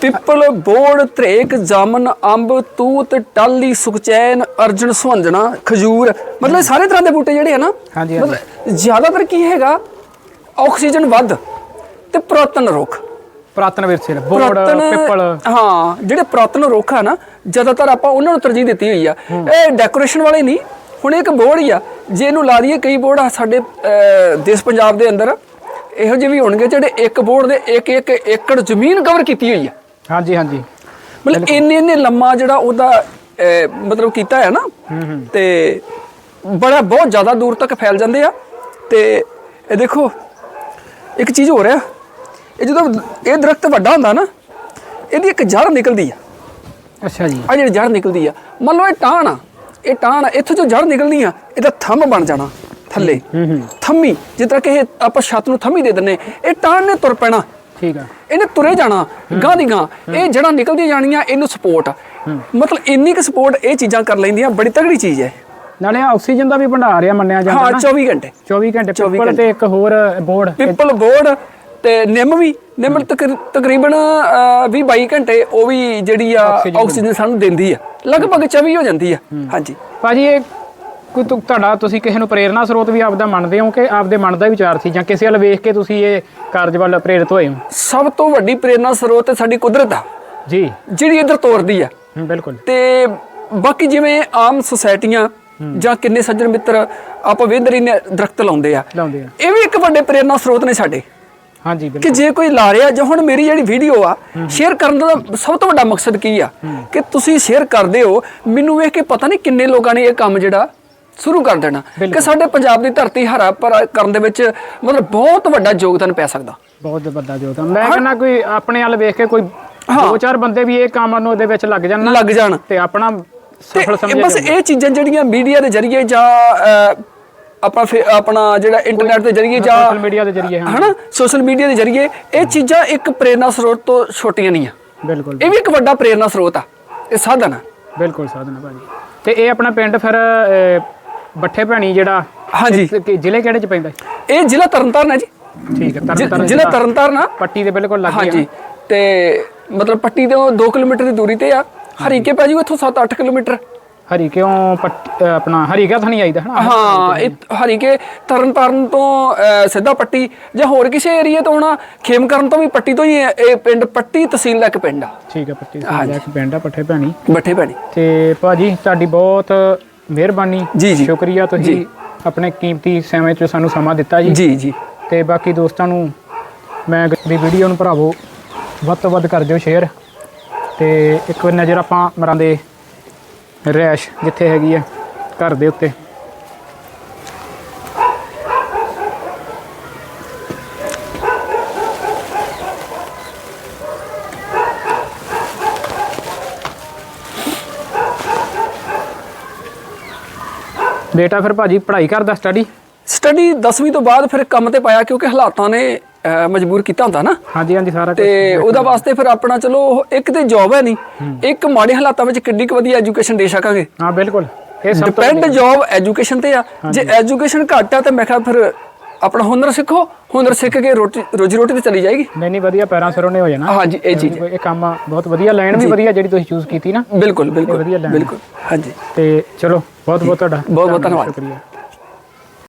ਪਿੱਪਲ ਬੋੜ ਧਰੇਕ ਜਾਮਨ ਅੰਬ ਤੂਤ ਟਾਲੀ ਸੁਖਚੈਨ ਅਰਜਨ ਸੁਹੰਜਣਾ ਖਜੂਰ ਮਤਲਬ ਸਾਰੇ ਤਰ੍ਹਾਂ ਦੇ ਬੂਟੇ ਜਿਹੜੇ ਆ ਨਾ ਹਾਂਜੀ, ਹਾਂਜੀ। ਜ਼ਿਆਦਾਤਰ ਕੀ ਹੈਗਾ ਆਕਸੀਜਨ ਵੱਧ ਤੇ ਪੁਰਾਤਨ ਰੁੱਖ। ਪ੍ਰਾਤਨ ਵਿਰਸੇ ਬੋੜ ਪੁਰਾਤਨ ਪਿੱਪਲ। ਹਾਂ ਜਿਹੜੇ ਪੁਰਾਤਨ ਰੁੱਖ ਆ ਨਾ ਜ਼ਿਆਦਾਤਰ ਆਪਾਂ ਉਹਨਾਂ ਨੂੰ ਤਰਜੀਹ ਦਿੱਤੀ ਹੋਈ ਆ। ਇਹ ਡੈਕੋਰੇਸ਼ਨ ਵਾਲੇ ਨਹੀਂ ਹੁਣ ਇੱਕ ਬੋਰਡ ਹੀ ਆ ਜੇ ਇਹਨੂੰ ਲਾ ਦਈਏ ਕਈ ਆ ਸਾਡੇ ਦੇਸ਼ ਪੰਜਾਬ ਦੇ ਅੰਦਰ ਇਹੋ ਜਿਹੇ ਵੀ ਹੋਣਗੇ ਜਿਹੜੇ ਇੱਕ ਬੋਰਡ ਦੇ ਇੱਕ ਇੱਕ ਏਕੜ ਜ਼ਮੀਨ ਕਵਰ ਕੀਤੀ ਹੋਈ ਆ। ਹਾਂਜੀ ਹਾਂਜੀ। ਮਤਲਬ ਇੰਨੇ ਇੰਨੇ ਲੰਮਾ ਜਿਹੜਾ ਉਹਦਾ ਮਤਲਬ ਕੀਤਾ ਹੈ ਨਾ ਤੇ ਬੜਾ ਬਹੁਤ ਜ਼ਿਆਦਾ ਦੂਰ ਤੱਕ ਫੈਲ ਜਾਂਦੇ ਆ। ਤੇ ਇਹ ਦੇਖੋ ਇੱਕ ਚੀਜ਼ ਹੋ ਰਿਹਾ ਇਹ ਜਦੋਂ ਇਹ ਦਰਖਤ ਵੱਡਾ ਹੁੰਦਾ ਨਾ ਇਹਦੀ ਇੱਕ ਜੜ ਨਿਕਲਦੀ ਆ। ਅੱਛਾ ਜੀ। ਆ ਜਿਹੜੀ ਜੜ ਨਿਕਲਦੀ ਆ ਮੰਨ ਲਓ ਇਹ ਟਾਹਣ ਆ ਇਹ ਟਾਹਣ ਆ ਇੱਥੋਂ ਜੋ ਜੜ ਨਿਕਲਣੀ ਆ ਇਹਦਾ ਥੰਮ ਬਣ ਜਾਣਾ ਥੱਲੇ। ਥੰਮੀ ਜਿਸ ਤਰ੍ਹਾਂ ਕਿ ਇਹ ਆਪਾਂ ਛੱਤ ਨੂੰ ਥੰਮੀ ਦੇ ਦਿੰਨੇ ਇਹ ਟਾਹਣ ਨੇ ਤੁਰ ਪੈਣਾ। ਠੀਕ ਆ। ਇਹਨੇ ਤੁਰੇ ਜਾਣਾ ਗਾਂ ਦੀ ਗਾਂ ਇਹ ਜੜਾਂ ਨਿਕਲਦੀਆਂ ਜਾਣੀਆਂ ਇਹਨੂੰ ਸਪੋਰਟ ਮਤਲਬ ਇੰਨੀ ਕੁ ਸਪੋਰਟ ਇਹ ਚੀਜ਼ਾਂ ਕਰ ਲੈਂਦੀਆਂ ਬੜੀ ਤਗੜੀ ਚੀਜ਼ ਹੈ ਨਾਲੇ ਆਕਸੀਜਨ ਦਾ ਵੀ ਭੰਡਾਰ ਆ ਮੰਨਿਆ ਜਾਂਦਾ ਹਾਂ ਨਾ। 24 ਘੰਟੇ। 24 ਘੰਟੇ 24 ਪਿੱਪਲ ਤੇ ਇੱਕ ਹੋਰ ਬੋਰਡ ਪਿੱਪਲ ਬੋਰਡ ਤੇ ਨਿੰਮ ਵੀ ਨਿੰਮ ਤਕਰ- ਤਕਰੀਬਨ 20 22 ਘੰਟੇ ਉਹ ਵੀ ਜਿਹੜੀ ਆ ਆਕਸੀਜਨ ਸਾਨੂੰ ਦਿੰਦੀ ਆ। ਲਗਭਗ 24 ਹੋ ਜਾਂਦੀ ਆ। ਹਾਂਜੀ। ਭਾਜੀ ਇਹ ਕੋਈ ਤੁ- ਤੁਹਾਡਾ ਤੁਸੀਂ ਕਿਸੇ ਨੂੰ ਪ੍ਰੇਰਨਾ ਸਰੋਤ ਵੀ ਆਪਦਾ ਮੰਨਦੇ ਹੋ ਕਿ ਆਪਦੇ ਮਨ ਦਾ ਵਿਚਾਰ ਸੀ ਜਾਂ ਕਿਸੇ ਵੱਲ ਵੇਖ ਕੇ ਤੁਸੀਂ ਇਹ ਕਾਰਜ ਵੱਲ ਪ੍ਰੇਰਿਤ ਹੋਏ ਹੋ? ਸਭ ਤੋਂ ਵੱਡੀ ਪ੍ਰੇਰਨਾ ਸਰੋਤ ਸਾਡੀ ਕੁਦਰਤ ਆ। ਜੀ। ਜਿਹੜੀ ਇੱਧਰ ਤੋਰਦੀ ਆ। ਹਮ, ਬਿਲਕੁਲ। ਤੇ ਬਾਕੀ ਜਿਵੇਂ ਆਮ ਸੁਸਾਇਟੀਆਂ ਜਾਂ ਕਿੰਨੇ ਸੱਜਣ ਮਿੱਤਰ ਆਪਾਂ ਵੇਂਦਰੀ ਨੇ ਦਰਖਤ ਲਾਉਂਦੇ ਆ। ਲਾਉਂਦੇ ਆ। ਇਹ ਵੀ ਇੱਕ ਵੱਡੇ ਪ੍ਰੇਰਨਾ ਸਰੋਤ ਨੇ ਸਾਡੇ। ਹਾਂਜੀ ਕਿ ਜੇ ਕੋਈ ਲਾ ਰਿਹਾ ਜਾਂ ਹੁਣ ਮੇਰੀ ਜਿਹੜੀ ਵੀਡੀਓ ਆ ਸ਼ੇਅਰ ਕਰਨ ਦਾ ਸਭ ਤੋਂ ਵੱਡਾ ਮਕਸਦ ਕੀ ਆ? ਕਿ ਤੁਸੀਂ ਸ਼ੇਅਰ ਕਰਦੇ ਹੋ ਮੈਨੂੰ ਵੇਖ ਕੇ ਪਤਾ ਨਹੀਂ ਕਿੰਨੇ ਲੋਕਾਂ ਨੇ ਇਹ ਕੰਮ ਜਿਹੜਾ ਸ਼ੁਰੂ ਕਰ ਦੇਣਾ। ਕਿ ਸਾਡੇ ਪੰਜਾਬ ਦੀ ਧਰਤੀ ਹਰਾ ਭਰਾ ਕਰਨ ਦੇ ਵਿੱਚ ਮਤਲਬ ਬਹੁਤ ਵੱਡਾ ਯੋਗਦਾਨ ਪੈ ਸਕਦਾ। ਬਹੁਤ ਵੱਡਾ ਜੋਤਾ ਮੈਂ ਕਹਿੰਦਾ ਕੋਈ ਆਪਣੇ ਵੱਲ ਵੇਖ ਕੇ ਕੋਈ ਦੋ ਚਾਰ ਬੰਦੇ ਵੀ ਇਹ ਕੰਮ ਨੂੰ ਉਹਦੇ ਵਿੱਚ ਲੱਗ ਜਾਣ ਲੱਗ ਜਾਣ। ਤੇ ਆਪਣਾ ਸਫਲ ਸਮਝਿਆ ਬਸ। ਇਹ ਚੀਜ਼ਾਂ ਜਿਹੜੀਆਂ ਮੀਡੀਆ ਦੇ ਜ਼ਰੀਏ ਜਾਂ ਆਪਾਂ ਫਿਰ ਆਪਣਾ ਜਿਹੜਾ ਇੰਟਰਨੈਟ ਦੇ ਜ਼ਰੀਏ ਜਾਂ ਸੋਸ਼ਲ ਮੀਡੀਆ ਦੇ ਜ਼ਰੀਏ ਹਾਂ। ਹਨਾ? ਸੋਸ਼ਲ ਮੀਡੀਆ ਦੇ ਜ਼ਰੀਏ ਇਹ ਚੀਜ਼ਾਂ ਇੱਕ ਪ੍ਰੇਰਨਾ ਸਰੋਤ ਤੋਂ ਛੋਟੀਆਂ ਨਹੀਂ ਆ। ਬਿਲਕੁਲ। ਇਹ ਵੀ ਇੱਕ ਵੱਡਾ ਪ੍ਰੇਰਨਾ ਸਰੋਤ ਆ। ਇਹ ਸਾਧਨ ਆ। ਬਿਲਕੁਲ ਸਾਧਨਾ ਭਾਜੀ। ਤੇ ਇਹ ਆਪਣਾ ਪਿੰਡ ਫਿਰ ਬੱਠੇ ਭੈਣੀ ਜਿਹੜਾ ਹਾਂਜੀ। ਜ਼ਿਲ੍ਹੇ ਕਿਹੜੇ ਚ ਪੈਂਦਾ? ਇਹ ਜ਼ਿਲ੍ਹਾ ਤਰਨਤਾਰਨ ਹੈ ਜੀ। ਠੀਕ ਹੈ ਤਰਨਤਾਰਨ ਜ਼ਿਲ੍ਹਾ ਤਰਨਤਾਰਨ ਆ। ਪੱਟੀ ਦੇ ਬਿਲਕੁਲ ਲੱਗੇ ਹਾਂਜੀ। ਤੇ ਮਤਲਬ ਪੱਟੀ ਤੋਂ 2 ਕਿਲੋਮੀਟਰ ਦੀ ਦੂਰੀ ਤੇ ਆ। ਹਰੀਕੇ ਪੈ ਜੂ ਇੱਥੋਂ 7-8 ਕਿਲੋਮੀਟਰ। ਹਰੀ ਕਿਉਂ ਆਪਣਾ ਹਰੀਕਾ ਥਾਣੀ ਆਈਦਾ ਹਨਾ? ਹਾਂ ਇਹ ਹਰੀਕੇ ਤਰਨਤਾਰਨ ਤੋਂ ਅਹ, ਸਿੱਧਾ ਪੱਟੀ ਜਾਂ ਹੋਰ ਕਿਸੇ ਏਰੀਆ ਤੋਂ ਆਉਣਾ ਖੇਮਕਰਨ ਤੋਂ ਵੀ ਪੱਟੀ ਤੋਂ ਹੀ ਇਹ ਇਹ ਪਿੰਡ ਪੱਟੀ ਤਹਿਸੀਲ ਦਾ ਇੱਕ ਪਿੰਡ ਆ। ਠੀਕ ਹੈ ਪੱਟੀ ਦਾ ਇੱਕ ਪਿੰਡ ਆ ਪੱਠੇ ਭੈਣੀ। ਬੱਠੇ ਭੈਣੀ। ਤੇ ਭਾਜੀ ਤੁਹਾਡੀ ਬਹੁਤ ਮਿਹਰਬਾਨੀ। ਜੀ, ਜੀ। ਸ਼ੁਕਰੀਆ ਤੁਸੀਂ ਆਪਣੇ ਕੀਮਤੀ ਸਮੇਂ 'ਚ ਸਾਨੂੰ ਸਮਾਂ ਦਿੱਤਾ ਜੀ। ਜੀ ਜੀ। ਤੇ ਬਾਕੀ ਦੋਸਤਾਂ ਨੂੰ ਮੈਂ ਦੀ ਵੀਡੀਓ ਨੂੰ ਭਰਾਵੋ ਵੱਧ ਤੋਂ ਵੱਧ ਕਰ ਦਿਓ ਸ਼ੇਅਰ। ਤੇ ਇੱਕ ਵਾਰ ਨਜ਼ਰ ਆਪਾਂ ਮਰਾਂ ਦੇ ਰੈਸ਼ ਜਿੱਥੇ ਹੈਗੀ ਹੈ ਘਰ ਦੇ ਉੱਤੇ। ਬੇਟਾ ਫਿਰ ਭਾਜੀ ਪੜ੍ਹਾਈ ਕਰਦਾ ਸਟੱਡੀ ਸਟੱਡੀ 10ਵੀਂ ਤੋਂ ਬਾਅਦ ਫਿਰ ਕੰਮ ਤੇ ਪਾਇਆ ਕਿਉਂਕਿ ਹਾਲਾਤਾਂ ਨੇ ਮਜਬੂਰ ਕੀਤਾ ਹੁੰਦਾ ਨਾ। ਹਾਂਜੀ ਹਾਂਜੀ ਸਾਰਾ ਤੇ ਉਹਦਾ ਵਾਸਤੇ ਫਿਰ ਆਪਣਾ ਚਲੋ ਇੱਕ ਤੇ ਜੌਬ ਹੈ ਨਹੀਂ ਇੱਕ ਮਾੜੇ ਹਾਲਾਤਾਂ ਵਿੱਚ ਕਿੱਡੀ ਕੁ ਵਧੀਆ ਐਜੂਕੇਸ਼ਨ ਦੇ ਸਕਾਂਗੇ। ਹਾਂ ਬਿਲਕੁਲ। ਇਹ ਸਭ ਤੋਂ ਡਿਪੈਂਡ ਜੌਬ ਐਜੂਕੇਸ਼ਨ ਤੇ ਆ। ਜੇ ਐਜੂਕੇਸ਼ਨ ਘੱਟ ਆ ਤਾਂ ਮੈਂ ਕਿਹਾ ਫਿਰ ਆਪਣਾ ਹੁਨਰ ਸਿੱਖੋ ਹੁਨਰ ਸਿੱਖ ਕੇ ਰੋਟੀ ਰੋਜੀ ਰੋਟੀ ਤੇ ਚਲੀ ਜਾਏਗੀ। ਨਹੀਂ ਨਹੀਂ ਵਧੀਆ ਪੈਰਾਂ ਸਿਰੋਂ ਨੇ ਹੋ ਜਾਣਾ। ਹਾਂਜੀ ਇਹ ਚੀਜ਼। ਇਹ ਕੰਮ ਬਹੁਤ ਵਧੀਆ ਲਾਈਨ ਵੀ ਵਧੀਆ ਜਿਹੜੀ ਤੁਸੀਂ ਚੂਜ਼ ਕੀਤੀ ਨਾ। ਬਿਲਕੁਲ ਬਿਲਕੁਲ। ਬਿਲਕੁਲ ਹਾਂਜੀ। ਤੇ ਚਲੋ ਬਹੁਤ ਬਹੁਤ ਤੁਹਾਡਾ ਬਹੁਤ ਬਹੁਤ ਧੰਨਵਾਦ। ਸ਼ੁਕਰੀਆ।